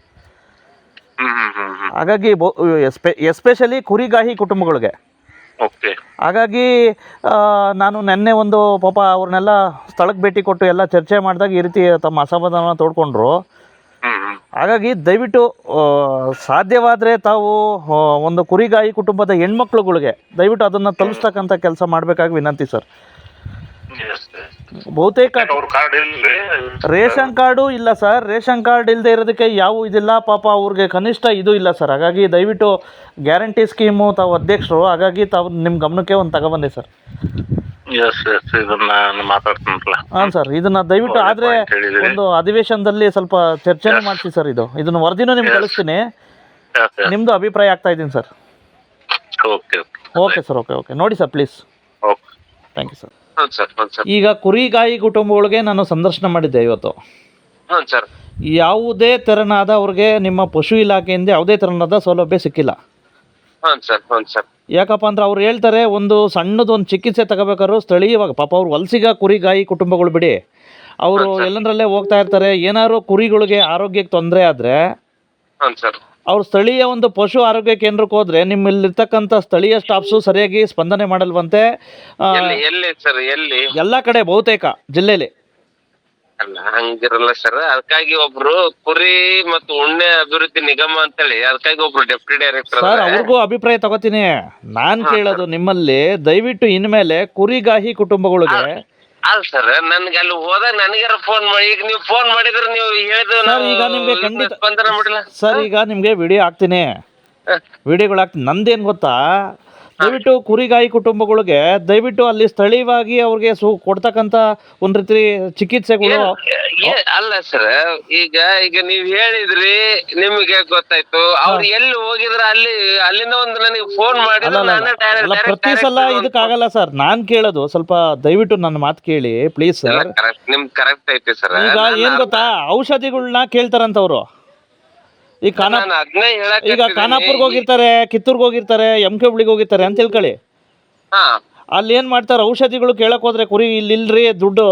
ಹಾಗಾಗಿ ಬೊ ಎಸ್ಪೆ ಎಸ್ಪೆಷಲಿ ಕುರಿಗಾಹಿ ಕುಟುಂಬಗಳಿಗೆ. ಓಕೆ. ಹಾಗಾಗಿ ನಾನು ನಿನ್ನೆ ಒಂದು ಪಾಪ ಅವ್ರನ್ನೆಲ್ಲ ಸ್ಥಳಕ್ಕೆ ಭೇಟಿ ಕೊಟ್ಟು ಎಲ್ಲ ಚರ್ಚೆ ಮಾಡಿದಾಗ ಈ ರೀತಿ ತಮ್ಮ ಅಸಮಾಧಾನ ತೋಡ್ಕೊಂಡ್ರು. ಹಾಗಾಗಿ ದಯವಿಟ್ಟು ಸಾಧ್ಯವಾದರೆ ತಾವು ಒಂದು ಕುರಿಗಾಯಿ ಕುಟುಂಬದ ಹೆಣ್ಮಕ್ಳುಗಳಿಗೆ ದಯವಿಟ್ಟು ಅದನ್ನು ತಲುಪಿಸ್ತಕ್ಕಂಥ ಕೆಲಸ ಮಾಡಬೇಕಾಗಿ ವಿನಂತಿ ಸರ್. ಬಹುತೇಕ ರೇಷನ್ ಕಾರ್ಡು ಇಲ್ಲ ಸರ್. ರೇಷನ್ ಕಾರ್ಡ್ ಇಲ್ಲದೆ ಇರೋದಕ್ಕೆ ಯಾವ ಇದಿಲ್ಲ. ಪಾಪ ಅವ್ರಿಗೆ ಕನಿಷ್ಠ ಇದು ಇಲ್ಲ ಸರ್. ಹಾಗಾಗಿ ದಯವಿಟ್ಟು ಗ್ಯಾರಂಟಿ ಸ್ಕೀಮು ತಾವು ಅಧ್ಯಕ್ಷರು. ಹಾಗಾಗಿ ತಾವು ನಿಮ್ಮ ಗಮನಕ್ಕೆ ಒಂದು ತಗೊಬಂದೆ ಸರ್. ಎಸ್ ಎಸ್ ಇದನ್ನ ನಾನು ಮಾತಾಡ್ತೀನಲ್ಲ. ಹಾಂ ಸರ್ ಇದನ್ನ ದಯವಿಟ್ಟು ಆದ್ರೆ ಆದರೆ point ಹೇಳಿದಿರಿ. ಒಂದು ಅಧಿವೇಶನದಲ್ಲಿ ಸ್ವಲ್ಪ ಚರ್ಚೆ ಮಾಡಿಸಿ ಸರ್ ಇದು. ಇದನ್ನ ವರದಿನೂ ನಿಮ್ಗೆ ಕಳಿಸ್ತೀನಿ. ನಿಮ್ಮದು ಅಭಿಪ್ರಾಯ ಆಗ್ತಾ ಇದ್ದೀನಿ sir okay okay sir okay okay ನೋಡಿ sir please okay thank you sir ಹ್ಞೂ ಸರ್ ಹ್ಞೂ ಸರ್ ಈಗ ಕುರಿಗಾಯಿ ಕುಟುಂಬಗಳಿಗೆ ನಾನು ಸಂದರ್ಶನ ಮಾಡಿದ್ದೆ ಇವತ್ತು. ಹ್ಞೂ ಸರ್ ಯಾವುದೇ ತೆರನಾದ ಅವ್ರಿಗೆ ನಿಮ್ಮ ಪಶು ಇಲಾಖೆಯಿಂದ ಯಾವುದೇ ತೆರನಾದ ಸೌಲಭ್ಯ ಸಿಕ್ಕಿಲ್ಲ. ಹ್ಞೂ ಸರ್ ಹ್ಞೂ ಸರ್. ಯಾಕಪ್ಪ ಅಂದ್ರೆ ಅವ್ರು ಹೇಳ್ತಾರೆ ಒಂದು ಸಣ್ಣದೊಂದು ಒಂದು ಚಿಕಿತ್ಸೆ ತಗೋಬೇಕಾದ್ರು ಸ್ಥಳೀಯವಾಗಿ ಪಾಪ ಅವ್ರು ವಲಸಿಗ ಕುರಿಗಾಯಿ ಕುಟುಂಬಗಳು ಬಿಡಿ. ಅವರು ಎಲ್ಲಂದ್ರಲ್ಲೇ ಹೋಗ್ತಾ ಇರ್ತಾರೆ ಏನಾದ್ರು ಕುರಿಗಳಿಗೆ ಆರೋಗ್ಯಕ್ಕೆ ತೊಂದರೆ ಆದರೆ ಹ್ಞೂ ಸರ್. ಅವ್ರು ಸ್ಥಳೀಯ ಒಂದು ಪಶು ಆರೋಗ್ಯ ಕೇಂದ್ರಕ್ಕೆ ಹೋದ್ರೆ ನಿಮ್ಮಲ್ಲಿರ್ತಕ್ಕಂಥ ಸ್ಥಳೀಯ ಸ್ಟಾಫ್ಸು ಸರಿಯಾಗಿ ಸ್ಪಂದನೆ ಮಾಡಲ್ವಂತೆ ಎಲ್ಲಿ ಎಲ್ಲಿ ಸರ್ ಎಲ್ಲಿ? ಎಲ್ಲ ಕಡೆ ಬಹುತೇಕ ಜಿಲ್ಲೆಯಲ್ಲಿ. ಅಲ್ಲ ಹಂಗಿರಲ್ಲ ಸರ್ ಅದಕ್ಕಾಗಿ ಒಬ್ರು ಕುರಿ ಮತ್ತು ಉಣ್ಣೆ ಅಭಿವೃದ್ಧಿ ನಿಗಮ ಅಂತೇಳಿ ಅದಕ್ಕಾಗಿ ಒಬ್ರು ಡೆಪ್ಟಿ ಡೈರೆಕ್ಟರ್ ಸರ್ ಅವ್ರಿಗೂ ಅಭಿಪ್ರಾಯ ತಗೋತೀನಿ. ನಾನ್ ಕೇಳೋದು ನಿಮ್ಮಲ್ಲಿ ದಯವಿಟ್ಟು ಇನ್ಮೇಲೆ ಕುರಿಗಾಹಿ ಕುಟುಂಬಗಳಿಗೆ ಅಲ್ಲ ಸರ್ ನನ್ಗೆ ಅಲ್ಲಿ ಹೋದಾಗ ನನಗಾರ ಫೋನ್ ಮಾಡಿ ಈಗ ನೀವು ಫೋನ್ ಮಾಡಿದ್ರೆ ನೀವು ಹೇಳಿದ್ರು ಸರ್, ಈಗ ನಿಮ್ಗೆ ಖಂಡಿತ- ಸ್ಪಂದನ ಮಾಡಿಲ್ಲ ಸರ್ ಈಗ ನಿಮ್ಗೆ ವಿಡಿಯೋ ಹಾಕ್ತೀನಿ. ವಿಡಿಯೋಗಳು ಹಾಕ್ತೀನಿ. ನಂದೇನ್ ಗೊತ್ತಾ? ದಯವಿಟ್ಟು ಕುರಿಗಾಯಿ ಕುಟುಂಬಗಳಿಗೆ ದಯವಿಟ್ಟು ಅಲ್ಲಿ ಸ್ಥಳೀಯವಾಗಿ ಅವ್ರಿಗೆ ಸು ಕೊಡ್ತಕ್ಕಂತ ಒಂದು ರೀತಿ ಚಿಕಿತ್ಸೆಗಳು ಏ- ಅಲ್ಲ ಸರ್ ಈಗ ಈಗ ನೀವ್ ಹೇಳಿದ್ರಿ ನಿಮ್ಗೆ ಗೊತ್ತಾಯ್ತು. ಅವ್ರು ಎಲ್ಲಿ ಹೋಗಿದ್ರ ಅಲ್ಲಿ ಅಲ್ಲಿಂದ ಒಂದು ನನಗೆ ಫೋನ್ ಅಲ್ಲ ಮಾಡಿದ್ರು ಅಲ್ಲ ನಾನು ಅಲ್ಲ ಪ್ರತಿ ಸಲ ಇದಕ್ಕಾಗಲ್ಲ ಸರ್ ನಾನ್ ಕೇಳೋದು ಸ್ವಲ್ಪ ದಯವಿಟ್ಟು ನನ್ನ ಮಾತು ಕೇಳಿ ಪ್ಲೀಸ್ ಸರ್ ನಿಮ್ ಕರೆಕ್ಟ್ ಐತಿ ಸರ್ ಈಗ ಏನ್ ಗೊತ್ತಾ? ಔಷಧಿಗಳನ್ನ ಕೇಳ್ತಾರಂತವ್ರು. ಈಗ ಖಾನಾ ನಾನು ಅದನ್ನೇ ಹೇಳಕ್ ಈಗ ಖಾನಾಪುರ್ಗ್ ಹೋಗಿರ್ತಾರೆ ಕಿತ್ತೂರ್ಗ್ ಹೋಗಿರ್ತಾರೆ ಎಂ ಕೆ ಹುಬ್ಳಿಗೆ ಹೋಗಿರ್ತಾರೆ ಅಂತ ತಿಳ್ಕೊಳ್ಳಿ ಹಾ. ಅಲ್ಲಿ ಏನು ಮಾಡ್ತಾರೆ ಔಷಧಿಗಳು ಕೇಳಕ್ ಹೋದ್ರೆ ಕುರಿ ಇಲ್ಲಿ ಇಲ್ರಿ ದುಡ್ಡು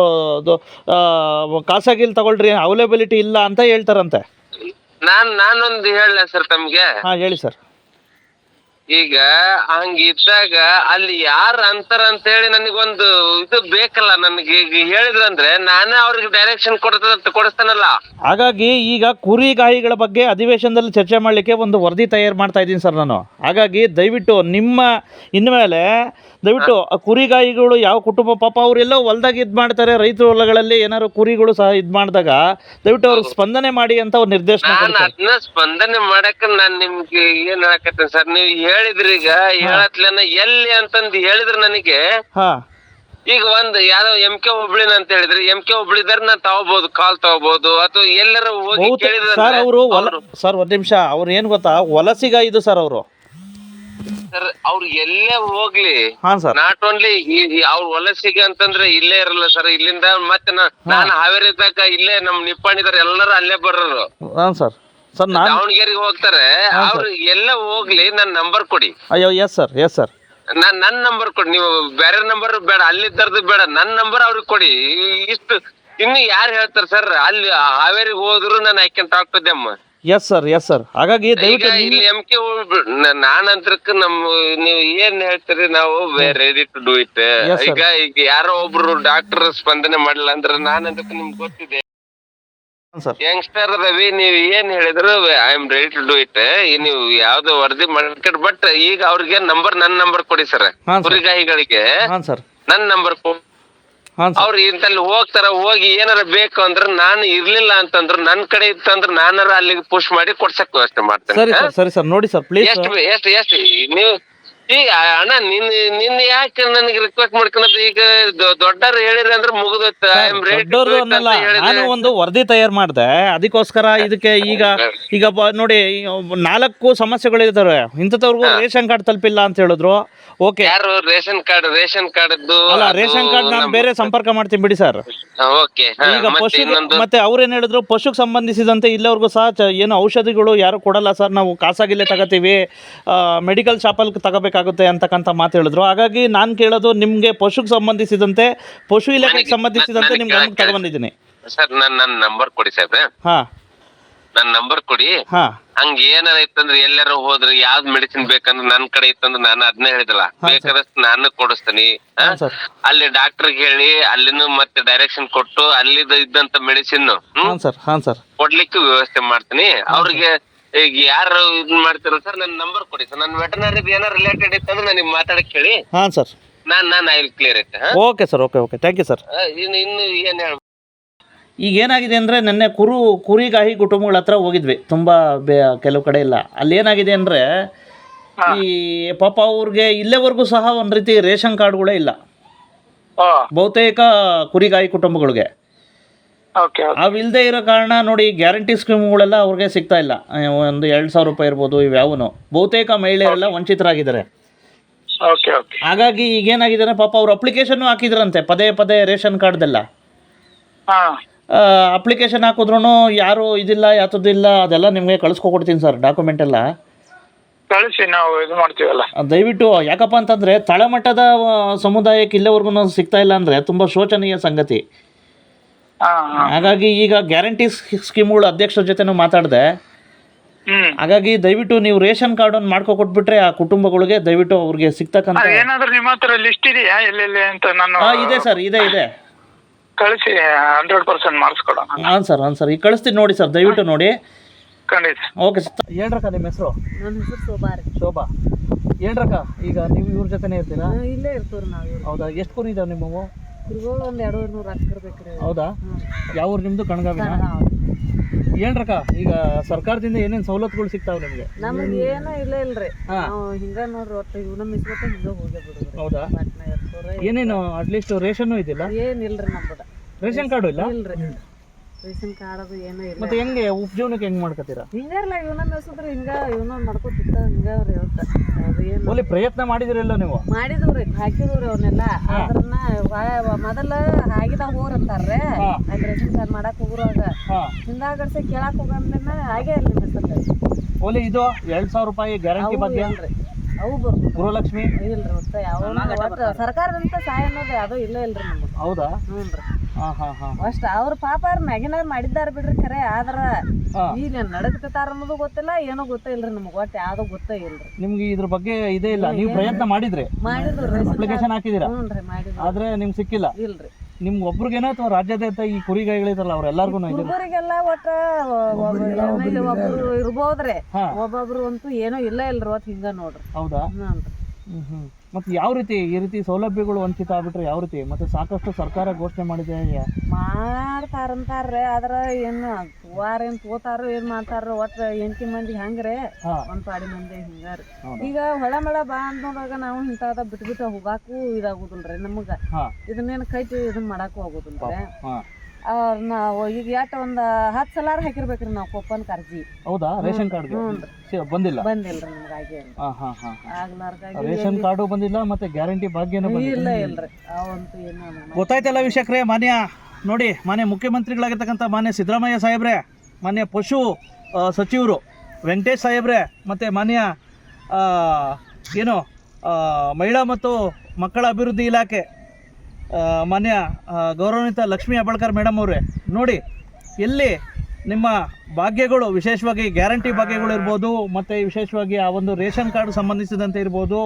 ಖಾಸಗಿಲ್ ತಗೊಳ್ರಿ ಅವೈಲೇಬಿಲಿಟಿ ಇಲ್ಲ ಅಂತ ಹೇಳ್ತಾರಂತೆ. ನಾನು ನಾನೊಂದು ಹೇಳ ಸರ್ ತಮಗೆ? ಹಾಂ ಹೇಳಿ ಸರ್. ಈಗ ಹಂಗಿದ್ದಾಗ ಅಲ್ಲಿ ಯಾರು ಅಂತಾರ ಅಂತ ಹೇಳಿ ನನಗೊಂದು ಇದು ಬೇಕಲ್ಲ ನನಗೆ ಈಗ ಹೇಳಿದ್ರಂದ್ರೆ ನಾನೇ ಅವ್ರಿಗೆ ಡೈರೆಕ್ಷನ್ ಕೊಡ್ತದಂತ ಕೊಡಿಸ್ತಾನಲ್ಲ. ಹಾಗಾಗಿ ಈಗ ಕುರಿ ಗಾಯಿಗಳ ಬಗ್ಗೆ ಅಧಿವೇಶನದಲ್ಲಿ ಚರ್ಚೆ ಮಾಡಲಿಕ್ಕೆ ಒಂದು ವರದಿ ತಯಾರು ಮಾಡ್ತಾ ಇದ್ದೀನಿ ಸರ್ ನಾನು. ಹಾಗಾಗಿ ದಯವಿಟ್ಟು ನಿಮ್ಮ ಇನ್ಮೇಲೆ ದಯವಿಟ್ಟು ಆ ಕುರಿಗಾಯಿಗಳು ಯಾವ ಕುಟುಂಬ ಪಾಪ ಅವರೆಲ್ಲೋ ಹೊಲ್ದಾಗ ಇದು ಮಾಡ್ತಾರೆ ರೈತರ ಹೊಲಗಳಲ್ಲಿ ಏನಾದ್ರು ಕುರಿಗಳು ಸಹ ಇದು ಮಾಡಿದಾಗ ದಯವಿಟ್ಟು ಅವ್ರಿಗೆ ಸ್ಪಂದನೆ ಮಾಡಿ ಅಂತ ಒಂದು ನಿರ್ದೇಶನ ನಾನ್ ಅದನ್ನ ಸ್ಪಂದನೆ ಮಾಡಕ್ಕೆ ನಾನು ನಿಮ್ಗೆ ಏನ್ ಹೇಳಕತ್ತೇನೆ ಸರ್ ನೀವು ಹೇಳಿದ್ರಿ ಈಗ ಹೇಳತ್ಲೇನ ಎಲ್ಲಿ ಅಂತಂದ್ ಹೇಳಿದ್ರು ನನಗೆ. ಹಾಂ. ಈಗ ಒಂದ್ ಯಾವ್ದೋ ಎಂ ಕೆ ಹುಬ್ಳಿನ ಅಂತ ಹೇಳಿದ್ರಿ. ಎಂ ಕೆ ಹುಬ್ಳಿದಾರ ನಾ ತಗೋಬಹುದು ಕಾಲ್ ತಗೋಬಹುದು ಅಥವಾ ಎಲ್ಲರ ಹೋಗಿ ಕೇಳಿದ್ರೆ ಸರ್ ಅವರು ಸರ್ ಒಂದ್ ನಿಮಿಷ. ಅವ್ರು ಏನ್ ಗೊತ್ತಾ? ವಲಸಿಗ ಇದು ಸರ್ ಅವರು. ಸರ್ ಅವ್ರು ಎಲ್ಲೇ ಹೋಗ್ಲಿ. ಹಾ ಸರ್. ನಾಟ್ ಓನ್ಲಿ ಅವ್ರ ವಲಸಿಗೆ ಅಂತಂದ್ರೆ ಇಲ್ಲೇ ಇರಲ್ಲ ಸರ್. ಇಲ್ಲಿಂದ ಮತ್ತೆ ನಾ- ನಾನು ಹಾವೇರಿ ತಕ ಇಲ್ಲೇ ನಮ್ ನಿಪ್ಪಾಣಿದಾರ ಎಲ್ಲರೂ ಅಲ್ಲೇ ಬರೋರು ಹಾ ಸರ್. ಸರ್ ನಾನು ದಾವಣಗೆರೆಗೆ ಹೋಗ್ತಾರೆ. ಅವ್ರು ಎಲ್ಲ ಹೋಗ್ಲಿ ನನ್ ನಂಬರ್ ಕೊಡಿ. ಅಯ್ಯೋ ಎಸ್ ಸರ್ ಎಸ್ ಸರ್ ನಾನ್ ನನ್ ನಂಬರ್ ಕೊಡಿ. ನೀವು ಬೇರೆ ನಂಬರ್ ಬೇಡ ಅಲ್ಲಿ ತರದ್ ಬೇಡ. ನನ್ ನಂಬರ್ ಅವ್ರಿಗೆ ಕೊಡಿ. ಈ- ಇಷ್ಟು ಇನ್ನು ಯಾರು ಹೇಳ್ತಾರೆ ಸರ್ ಅಲ್ಲಿ ಹಾವೇರಿಗೆ ಹೋದ್ರು ನಾನು I can talk to them yes sir yes sir ಹಾಗಾಗಿ ಈಗ ದಯವಿಟ್ಟು ಇಲ್ಲಿ ಎಂ ಕೆ ನಮ್ ನೀವು ಏನ್ ಹೇಳ್ತೀರಿ ನಾವು ready to do it Yes, sir. ಈಗ ಈಗ ಯಾರೋ ಒಬ್ರು ಡಾಕ್ಟರ್ ಸ್ಪಂದನೆ ಮಾಡಲ್ಲ ಅಂದ್ರೆ ನಾನಂತಕ್ ನಿಮ್ಗೆ ಗೊತ್ತಿದೆ. ಸರ್. ಯಂಗ್ಸ್ಟರ್ ರವಿ ನೀವ್ ಏನ್ ಹೇಳಿದ್ರು I am ready to do it ನೀವು ಯಾವ್ದು ವರದಿ ಮಾಡ್ಕೊಡ್ ಬಟ್ ಈಗ ಅವ್ರಿಗೆ ನಂಬರ್ ನನ್ ನಂಬರ್ ಕೊಡಿ ಸರ್ ಹಾಂ ಸರ್. ಕುರಿಗಾಯಿಗಳಿಗೆ ಹಾಂ ಸರ್. ನನ್ ನಂಬರ್ ಹಾಂ ಸರ್. ಅವ್ರು ಇಂತಲ್ಲಿ ಹೋಗ್ತಾರ ಹೋಗಿ ಏನಾರ ಬೇಕು ಅಂದ್ರೆ ನಾನು ಇರ್ಲಿಲ್ಲ ಅಂತಂದ್ರು ನನ್ ಕಡೆ ಇತ್ತಂದ್ರೆ ನಾನಾರ ಅಲ್ಲಿಗೆ ಪುಷ್ ಮಾಡಿ ಕೊಡ್ಸಕ್ ವ್ಯವಸ್ಥೆ ಮಾಡ್ತೇನೆ. ಸರಿ ಸರ್ ಸರಿ ಸರ್. ನೋಡಿ ಸರ್ ಪ್ಲೀಸ್ ಎಷ್ಟು ಎಷ್ಟು ಎಷ್ಟು ನೀವು ಈಗ ಅಣ್ಣ ನಿನ್ ನಿನ್ ಯಾಕೆ ನನಗೆ ರಿಕ್ವೆಸ್ಟ್ ಮಾಡ್ಕೊಂಡ್ ಈಗ ದೊಡ್ಡವ್ರು ಹೇಳಿರಿ ಅಂದ್ರೆ ಮುಗಿದೋಯ್ತು. ದೊಡ್ಡವ್ರು ಅನ್ನಲ್ಲ ನಾನು ಒಂದು ವರದಿ ತಯಾರು ಮಾಡಿದೆ. ಅದಕ್ಕೋಸ್ಕರ ಇದಕ್ಕೆ ಈಗ ಈಗ ನೋಡಿ ಈ ನಾಲ್ಕು ಸಮಸ್ಯೆಗಳಿದಾವೆ. ಇಂಥವ್ರಿಗೂ ರೇಷನ್ ಕಾರ್ಡ್ ತಲುಪಿಲ್ಲ ಅಂತ ಹೇಳಿದ್ರು. ಓಕೆ. ಯಾರು ರೇಷನ್ ಕಾರ್ಡ್ ರೇಷನ್ ಕಾರ್ಡ್ ಅಲ್ಲ ರೇಷನ್ ಕಾರ್ಡ್ ನಾನು ಬೇರೆ ಸಂಪರ್ಕ ಮಾಡ್ತೀನಿ ಬಿಡಿ ಸರ್. ಓಕೆ. ಈಗ ಮತ್ತೆ ಪಶು ಮತ್ತೆ ಅವ್ರೇನ್ ಹೇಳಿದ್ರು? ಪಶುಗೆ ಸಂಬಂಧಿಸಿದಂತೆ ಇಲ್ಲವರೆಗೂ ಸಹ ಏನು ಔಷಧಿಗಳು ಯಾರು ಕೊಡಲ್ಲ ಸರ್. ನಾವು ಖಾಸಾಗಿಲ್ಲೇ ತಗೋತೀವಿ. ಮೆಡಿಕಲ್ ಶಾಪಲ್ಲಿ ತಗೋಬೇಕಾಗುತ್ತೆ ಅಂತಕ್ಕಂಥ ಮಾತು ಹೇಳಿದ್ರು. ಹಾಗಾಗಿ ನಾನು ಕೇಳೋದು ನಿಮಗೆ ಪಶುಗೆ ಸಂಬಂಧಿಸಿದಂತೆ ಪಶು ಇಲಾಖೆಗೆ ಸಂಬಂಧಿಸಿದಂತೆ ನಿಮ್ಗೆ ಗಮನಕ್ಕೆ ತಗೊಂಡಿದ್ದೀನಿ. ಸರ್ ನನ್ನ ನನ್ನ ನಂಬರ್ ಕೊಡಿ ಸರ್. ಹಾ. ನನ್ನ ನಂಬರ್ ಕೊಡಿ. ಹಾಂ. ಹಂಗ ಏನಾರ ಇತ್ತಂದ್ರೆ ಎಲ್ಲಾರು ಹೋದ್ರೆ ಯಾವ್ದ್ ಮೆಡಿಸಿನ್ ಬೇಕಂದ್ರೆ ನನ್ ಕಡೆ ಇತ್ತಂದ್ರೆ ನಾನು ಅದನ್ನ ಹೇಳಿದಲ್ಲ. ಬೇಕಾದಷ್ಟು ನಾನು ಕೊಡಿಸ್ತೀನಿ? ಸರ್. ಅಲ್ಲಿ ಡಾಕ್ಟರ್ ಹೇಳಿ ಅಲ್ಲಿನ ಮತ್ತೆ ಡೈರೆಕ್ಷನ್ ಕೊಟ್ಟು ಅಲ್ಲಿದ ಇದ್ದಂತ ಮೆಡಿಸಿನ್ ಹಾಂ ಸರ್. ಹಾಂ ಸರ್. ಕೊಡ್ಲಿಕ್ಕೂ ವ್ಯವಸ್ಥೆ ಮಾಡ್ತೀನಿ. ಅವ್ರಿಗೆ ಈಗ ಯಾರು ಇದ್ ಮಾಡ್ತಿರೋ ಸರ್ ನನ್ನ ನಂಬರ್ ಕೊಡಿ ಸರ್ ನನ್ನ ವೆಟನರಿ ಏನಾರ ರಿಲೇಟೆಡ್ ಇತ್ತಂದ್ರೆ ನಿಮ್ಗೆ ಮಾತಾಡಕ್ ಹೇಳಿ. ಹಾಂ ಸರ್ ನಾನು ನಾನು ಐ ವಿಲ್ ಕ್ಲಿಯರ್ ಐತೆ ಹಾ? Okay sir okay okay. Thank you sir ಆ, ಇನ್ನು ಇನ್ನು ಏನ್ ಹೇಳ ಈಗ ಏನಾಗಿದೆ ಅಂದರೆ ನಿನ್ನೆ ಕುರು ಕುರಿಗಾಹಿ ಕುಟುಂಬಗಳ ಹತ್ರ ಹೋಗಿದ್ವಿ. ತುಂಬ ಬೇ ಕೆಲವು ಕಡೆ ಇಲ್ಲ. ಅಲ್ಲಿ ಏನಾಗಿದೆ ಅಂದರೆ ಈ ಪಾಪ ಅವ್ರಿಗೆ ಇಲ್ಲೇವರೆಗೂ ಸಹ ಒಂದು ರೀತಿ ರೇಷನ್ ಕಾರ್ಡ್ಗಳೇ ಇಲ್ಲ. ಬಹುತೇಕ ಕುರಿಗಾಯಿ ಕುಟುಂಬಗಳಿಗೆ. ಅವಿಲ್ಲದೆ ಇರೋ ಕಾರಣ ನೋಡಿ ಗ್ಯಾರಂಟಿ ಸ್ಕೀಮ್ಗಳೆಲ್ಲ ಅವ್ರಿಗೆ ಸಿಗ್ತಾ ಇಲ್ಲ. ಒಂದು ಎರಡು ಸಾವಿರ ರೂಪಾಯಿ ಇರ್ಬೋದು ಇವ್ಯಾವನು ಬಹುತೇಕ ಮಹಿಳೆಯರೆಲ್ಲ ವಂಚಿತರಾಗಿದ್ದಾರೆ. ಹಾಗಾಗಿ ಈಗೇನಾಗಿದೆ ಪಾಪ ಅವ್ರು ಅಪ್ಲಿಕೇಶನ್ ಹಾಕಿದ್ರಂತೆ ಪದೇ ಪದೇ ರೇಷನ್ ಕಾರ್ಡ್ದೆಲ್ಲ. ಅಪ್ಲಿಕೇಶನ್ ಹಾಕಿದ್ರು ಯಾರು ಇದಿಲ್ಲ ಯಾತದಿಲ್ಲ ಅದೆಲ್ಲ ನಿಮಗೆ ಕಳಿಸ್ಕೊಡ್ತೀನಿ ಸರ್ ಡಾಕ್ಯುಮೆಂಟ್ ಎಲ್ಲ. ಕಳಿಸಿ ನಾವು ಇದು ಮಾಡ್ತೀವಲ್ಲ. ದಯವಿಟ್ಟು ಯಾಕಪ್ಪ ಅಂತಂದ್ರೆ ತಳಮಟ್ಟದ ಸಮುದಾಯಕ್ಕೆ ಇಲ್ಲಿವರೆಗೂ ಸಿಗ್ತಾ ಇಲ್ಲ ಅಂದ್ರೆ ತುಂಬಾ ಶೋಚನೀಯ ಸಂಗತಿ. ಹಾಗಾಗಿ ಈಗ ಗ್ಯಾರಂಟಿ ಸ್ಕೀಮ್ಗಳು ಅಧ್ಯಕ್ಷರ ಜೊತೆನೂ ಮಾತಾಡಿದೆ. ಹ್ಮ್. ಹಾಗಾಗಿ ದಯವಿಟ್ಟು ನೀವು ರೇಷನ್ ಕಾರ್ಡ್ ಅನ್ನು ಮಾಡ್ಕೊ ಕೊಟ್ಬಿಟ್ರೆ ಆ ಕುಟುಂಬಗಳಿಗೆ ದಯವಿಟ್ಟು ಅವ್ರಿಗೆ ಸಿಗ್ತಕ್ಕಂಥ ಅದ್ ಏನಾದ್ರೂ ನಿಮ್ಮ ಹತ್ರ ಲಿಸ್ಟ್ ಇದೆಯಾ? ಎಲ್ಲೆಲ್ಲಿ ಅಂತ ನಾನು ಹಾಂ ಇದೆ ಸರ್ ಇದೆ ಇದೆ. ಕಳಿಸಿ ಹಂಡ್ರೆಡ್ ಪರ್ಸೆಂಟ್ ಮಾಡಿಸ್ಕೊಡೋಣ. ಹಾಂ ಸರ್ ಹಾಂ ಸರ್. ಈಗ ಕಳಿಸ್ತೀನಿ ನೋಡಿ ಸರ್ ದಯವಿಟ್ಟು ನೋಡಿ. ಖಂಡಿತ. ಓಕೆ ಸರ್ ಹೇಳ್ರಕ್ಕ ನಿಮ್ಮ ಹೆಸರು? ನನ್ನ ಹೆಸರು ಶೋಭಾ ರೀ. ಶೋಭಾ. ಹೇಳ್ರಕ್ಕ ಈಗ ನೀವು ಇವ್ರ ಜೊತೆನೇ ಇರ್ತೀರಾ? ಇಲ್ಲೇ ಇರ್ತೀವಿ ನಾವು ಹೌದಾ ಎಷ್ಟು ಕುರಿ ಇದಾವೆ ನಿಮ್ಮವು ಒಂದು ಎರಡೂವರೆ ನೂರು ಹಾಕಿರ್ಬೇಕ್ರಿ ಹೌದಾ? ಯಾವ ಊರು ನಿಮ್ಮದು ಕಣಗಾವಿನ? ಹೇಳ್ರಕ್ಕ ಈಗ ಸರ್ಕಾರದಿಂದ ಏನೇನ್ ಸವಲತ್ತುಗಳು ಸಿಗ್ತಾವೆ ನಿಮಗೆ? ನಮ್ಗೆ ಏನೂ ಇಲ್ಲ ಇಲ್ರಿ. ನಾವು ಹಿಂಗ ನೋಡ್ರಿ ಒಟ್ಟು ಇವನ ಮಿಸ್ಕೊತ ಹಿಂಗ ಹೋಗಿ ಬಿಡುದು ಹೌದಾ? ಏನೇನು ಅಟ್ಲೀಸ್ಟ್ ರೇಷನ್ ಇದಿಲ್ಲ? ಏನಿಲ್ರಿ ನಮ್ಮದ ರೇಷನ್ ಕಾರ್ಡು ಇಲ್ಲ? ಇಲ್ರಿ. ರೇಷನ್ ಕಾರ್ಡ್ ಅದು ಏನೋ ಇಲ್ಲ. ಮತ್ತೆ ಹೆಂಗೆ ಉಪಜೀವನಕ್ಕೆ ಹೆಂಗ್ ಮಾಡ್ಕೋತೀರಾ ಹಿಂಗಾರಲ್ಲ ಇವನ ಮೆಸದ್ರಿ ಹಿಂಗ ಇವನ ಮಾಡ್ಕೊತಿತ್ತ ಹಿಂಗ ಅವ್ರಿ ಒಟ್ಟ ಅದು ಏನು ಒಳ್ಳೆ ಪ್ರಯತ್ನ ಮಾಡಿದಿರಲ್ಲ ನೀವು? ಮಾಡಿದ್ವ್ರಿ ಹಾಕಿದ್ವ್ರಿ ಅವನ್ನೆಲ್ಲ ಅದ್ರನ್ನ ವ- ಮೊದಲ ಆಗಿದ ಹೋರ್ ಅಂತಾರ್ರೆ. ಹಾ. ಅಲ್ಲಿ ರೇಷನ್ ಕಾರ್ಡ್ ಮಾಡಕ್ ಹೋಗುವಾಗ ಹಾ. ಹಿಂದಾಗಡ್ಸೆ ಕೇಳಕ್ ಹೋಗಂದ್ನ ಹಾಗೆ ಅಲ್ಲಿ ಮೆಸಲ್ ಓಲಿ ಇದು ಎರಡ್ ಸಾವಿರ ರೂಪಾಯಿ ಗ್ಯಾರಂಟಿ ಬಗ್ಗೆ? ಇಲ್ರಿ. ಅವು ಬರ್ಬೇಕು ಗೃಹಲಕ್ಷ್ಮಿ? ಇಲ್ರಿ ಒಟ್ಟ ಯಾವ ಸರ್ಕಾರದಂತ ಸಹಾಯ ಅನ್ನೋದು ಯಾವುದೂ ಇಲ್ಲ ಇಲ್ರಿ ನಮಗೆ ಹೌದಾ? ಹ್ಞೂ ರೀ ಅಷ್ಟ ಅವ್ರ ಪಾಪ ಅವ್ರ ಮ್ಯಾಗಿನಾರ ಮಾಡಿದ್ದಾರ ಬಿಡ್ರಿ ಖರೆ ಆದ್ರ. ಈಗ ನಡಕತ್ತಾರ ಅನ್ನೋದು ಗೊತ್ತಿಲ್ಲ ಏನೋ ಗೊತ್ತೇ ಇಲ್ರಿ ನಮಗ್ ಒಟ್ಟ ಯಾವ್ದು ಗೊತ್ತೇ ಇಲ್ರಿ. ನಿಮ್ಗೆ ಇದ್ರ ಬಗ್ಗೆ ಇದೇ ಇಲ್ಲ ನೀವು ಪ್ರಯತ್ನ ಮಾಡಿದ್ರಿ. ಮಾಡಿದ್ರು ಅಪ್ಲಿಕೇಶನ್ ಹಾಕಿದಿರ ಹ್ಞೂ ರೀ ಮಾಡಿದ್ರು ಆದ್ರೆ ನಿಮ್ಗೆ ಸಿಕ್ಕಿಲ್ಲ. ಇಲ್ರಿ. ನಿಮ್ಗೆ ಒಬ್ರಿಗೇನೋ ಅಥವಾ ರಾಜ್ಯಾದ್ಯಂತ ಈ ಕುರಿಗಾಯಿಗಳಿದಾರಲ್ಲ ಅವ್ರೆಲ್ಲಾರ್ಗು ಹುಡುಗರಿಗೆಲ್ಲ ಒಟ್ಟ ಒಬ್ರು ಇರ್ಬೋದ್ರಿ. ಒಬ್ಬೊಬ್ರು ಅಂತೂ ಏನೋ ಇಲ್ಲ ಇಲ್ರಿ ಒಟ್ಟು ಹಿಂಗ ನೋಡ್ರಿ. ಹೌದಾ? ಮತ್ತೆ ಯಾವ ರೀತಿ ಈ ರೀತಿ ಸೌಲಭ್ಯಗಳು ವಂಚಿತ ಆಗ್ಬಿಟ್ರೆ ಯಾವ ರೀತಿ? ಮತ್ತೆ ಸಾಕಷ್ಟು ಸರ್ಕಾರ ಘೋಷಣೆ ಮಾಡಿದೆ. ಯಾ- ಮಾಡ್ತಾರಂತಾರ್ರಿ. ಆದ್ರ ಏನು ವಾರ ಏನ್ ತೋತಾರ ಏನ್ ಮಾಡ್ತಾರ ಒಟ್ಟ ಎಂಟಿ ಮಂದಿ ಹೆಂಗ್ರೆ? ಒಂದ್ ಪಾಡಿ ಮಂದಿ ಹಿಂಗಾರಿ. ಈಗ ಹೊಳೆ ಮಳೆ ಬಾ ಅಂದಾಗ ನಾವು ಇಂತಾದ ಬಿಟ್ಬಿಟ್ಟು ಬಿಟ್ಟು ಹೋಗಾಕು ಇದಾಗುದಿಲ್ರಿ ನಮಗ. ಇದನ್ನೇನ ಕೈಟಿ ಇದನ್ನ ಮಾಡಾಕು ಆಗುದಿಲ್ರಿ. ನಾವು ಈಗ ಎಟ್ ಒಂದು ಹತ್ತು ಸಲಾರ ಹಾಕಿರ್ಬೇಕ್ರಿ ನಾವು ಕೊಪ್ಪನ್ ಕರ್ಜಿ ಹೌದಾ? ರೇಷನ್ ಕಾರ್ಡ್ ಬಂದಿಲ್ಲ. ಬಂದಿಲ್ರಿ ನಮ್ಗೆ ಹಾಗೆ. ಹಾ ಹಾ ಹಾ. ಆಗ್ಲಾರ್ದಾಗಿ ರೇಷನ್ ಕಾರ್ಡು ಬಂದಿಲ್ಲ ಮತ್ತೆ ಗ್ಯಾರಂಟಿ ಭಾಗ್ಯನೂ ಇಲ್ಲ ಇಲ್ಲ ಇಲ್ರಿ. ಅವಂತೂ ಏನು ಗೊತ್ತಾಯ್ತಲ್ಲ ವೀಕ್ಷಕರೇ ಮಾನ್ಯ. ನೋಡಿ ಮಾನ್ಯ ಮುಖ್ಯಮಂತ್ರಿಗಳಾಗಿರ್ತಕ್ಕಂಥ ಮಾನ್ಯ ಸಿದ್ದರಾಮಯ್ಯ ಸಾಹೇಬ್ರೆ ಮಾನ್ಯ ಪಶು ಸಚಿವರು ವೆಂಕಟೇಶ್ ಸಾಹೇಬ್ರೆ ಮತ್ತು ಮಾನ್ಯ ಏನು ಮಹಿಳಾ ಮತ್ತು ಮಕ್ಕಳ ಅಭಿವೃದ್ಧಿ ಇಲಾಖೆ ಮಾನ್ಯ ಗೌರವಾನ್ವಿತ ಲಕ್ಷ್ಮೀ ಅಬಳ್ಕರ್ ಮೇಡಮ್ ಅವರೇ, ನೋಡಿ, ಎಲ್ಲಿ ನಿಮ್ಮ ಭಾಗ್ಯಗಳು, ವಿಶೇಷವಾಗಿ ಗ್ಯಾರಂಟಿ ಭಾಗ್ಯಗಳು ಇರ್ಬೋದು, ಮತ್ತು ವಿಶೇಷವಾಗಿ ಆ ಒಂದು ರೇಷನ್ ಕಾರ್ಡ್ ಸಂಬಂಧಿಸಿದಂತೆ ಇರ್ಬೋದು,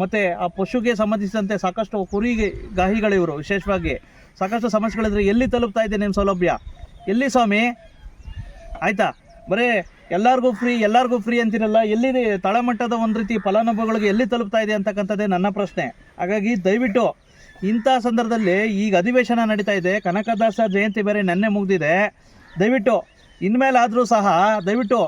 ಮತ್ತು ಆ ಪಶುಗೆ ಸಂಬಂಧಿಸಿದಂತೆ ಸಾಕಷ್ಟು ಕುರಿ ಗಾಹಿಗಳಿವರು ವಿಶೇಷವಾಗಿ ಸಾಕಷ್ಟು ಸಮಸ್ಯೆಗಳಿದ್ರೆ ಎಲ್ಲಿ ತಲುಪ್ತಾ ಇದೆ ನಿಮ್ಮ ಸೌಲಭ್ಯ? ಎಲ್ಲಿ ಸ್ವಾಮಿ? ಆಯಿತಾ? ಬರೀ, ಎಲ್ಲರಿಗೂ ಫ್ರೀ ಎಲ್ಲರಿಗೂ ಫ್ರೀ ಅಂತಿರಲ್ಲ, ಎಲ್ಲಿ ತಳಮಟ್ಟದ ಒಂದು ರೀತಿ ಫಲಾನುಭವಿಗಳಿಗೆ ಎಲ್ಲಿ ತಲುಪ್ತಾ ಇದೆ ಅಂತಕ್ಕಂಥದ್ದೇ ನನ್ನ ಪ್ರಶ್ನೆ. ಹಾಗಾಗಿ ದಯವಿಟ್ಟು ಇಂಥ ಸಂದರ್ಭದಲ್ಲಿ ಈಗ ಅಧಿವೇಶನ ನಡೀತಾ ಇದೆ. ಕನಕದಾಸ ಜಯಂತಿ ಬೇರೆ ನೆನ್ನೆ ಮುಗಿದಿದೆ. ದಯವಿಟ್ಟು ಇನ್ಮೇಲಾದರೂ ಸಹ, ದಯವಿಟ್ಟು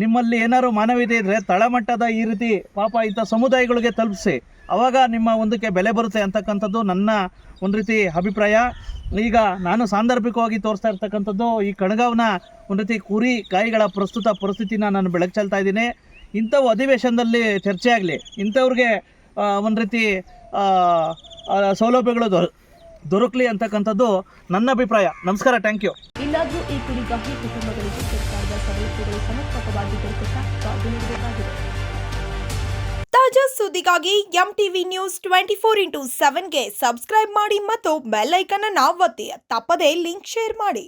ನಿಮ್ಮಲ್ಲಿ ಏನಾದರೂ ಮಾನವೀಯತೆ ಇದ್ದರೆ ತಳಮಟ್ಟದ ಈ ರೀತಿ ಪಾಪ ಇಂಥ ಸಮುದಾಯಗಳಿಗೆ ತಲುಪಿಸಿ. ಅವಾಗ ನಿಮ್ಮ ಒಂದಕ್ಕೆ ಬೆಲೆ ಬರುತ್ತೆ ಅಂತಕ್ಕಂಥದ್ದು ನನ್ನ ಒಂದು ರೀತಿ ಅಭಿಪ್ರಾಯ. ಈಗ ನಾನು ಸಾಂದರ್ಭಿಕವಾಗಿ ತೋರಿಸ್ತಾ ಇರ್ತಕ್ಕಂಥದ್ದು ಈ ಕಣಗಾವ್ನ ಒಂದು ರೀತಿ ಕುರಿ ಕಾಯಿಗಳ ಪ್ರಸ್ತುತ ಪರಿಸ್ಥಿತಿನ ನಾನು ಬೆಳಕು ಚೆಲ್ತಾ ಇದ್ದೀನಿ. ಇಂಥವು ಅಧಿವೇಶನದಲ್ಲಿ ಚರ್ಚೆ ಆಗಲಿ, ಇಂಥವ್ರಿಗೆ ಒಂದು ರೀತಿ ಸೌಲಭ್ಯಗಳು ದೊರ ದೊರಕಲಿ ಅಂತಕ್ಕಂಥದ್ದು ನನ್ನ ಅಭಿಪ್ರಾಯ. ನಮಸ್ಕಾರ ಥ್ಯಾಂಕ್ ಯು ಇನ್ನಾದರೂ ಈ ಕುರಿಗಾಗಿ ಕುಟುಂಬಗಳಿಗೆ ಸರ್ಕಾರದ ಸವಲತ್ತುಗಳು ಸಮರ್ಪಕವಾಗಿ ನೋಡಬೇಕಾಗಿದೆ ತಾಜಾ ಸುದ್ದಿಗಾಗಿ M TV news twenty four into ಸೆವೆನ್ಗೆ subscribe ಮಾಡಿ ಮತ್ತು ಬೆಲ್ ಐಕನ್ ಅನ್ನು ಒತ್ತಿ. ತಪ್ಪದೇ ಲಿಂಕ್ ಶೇರ್ ಮಾಡಿ.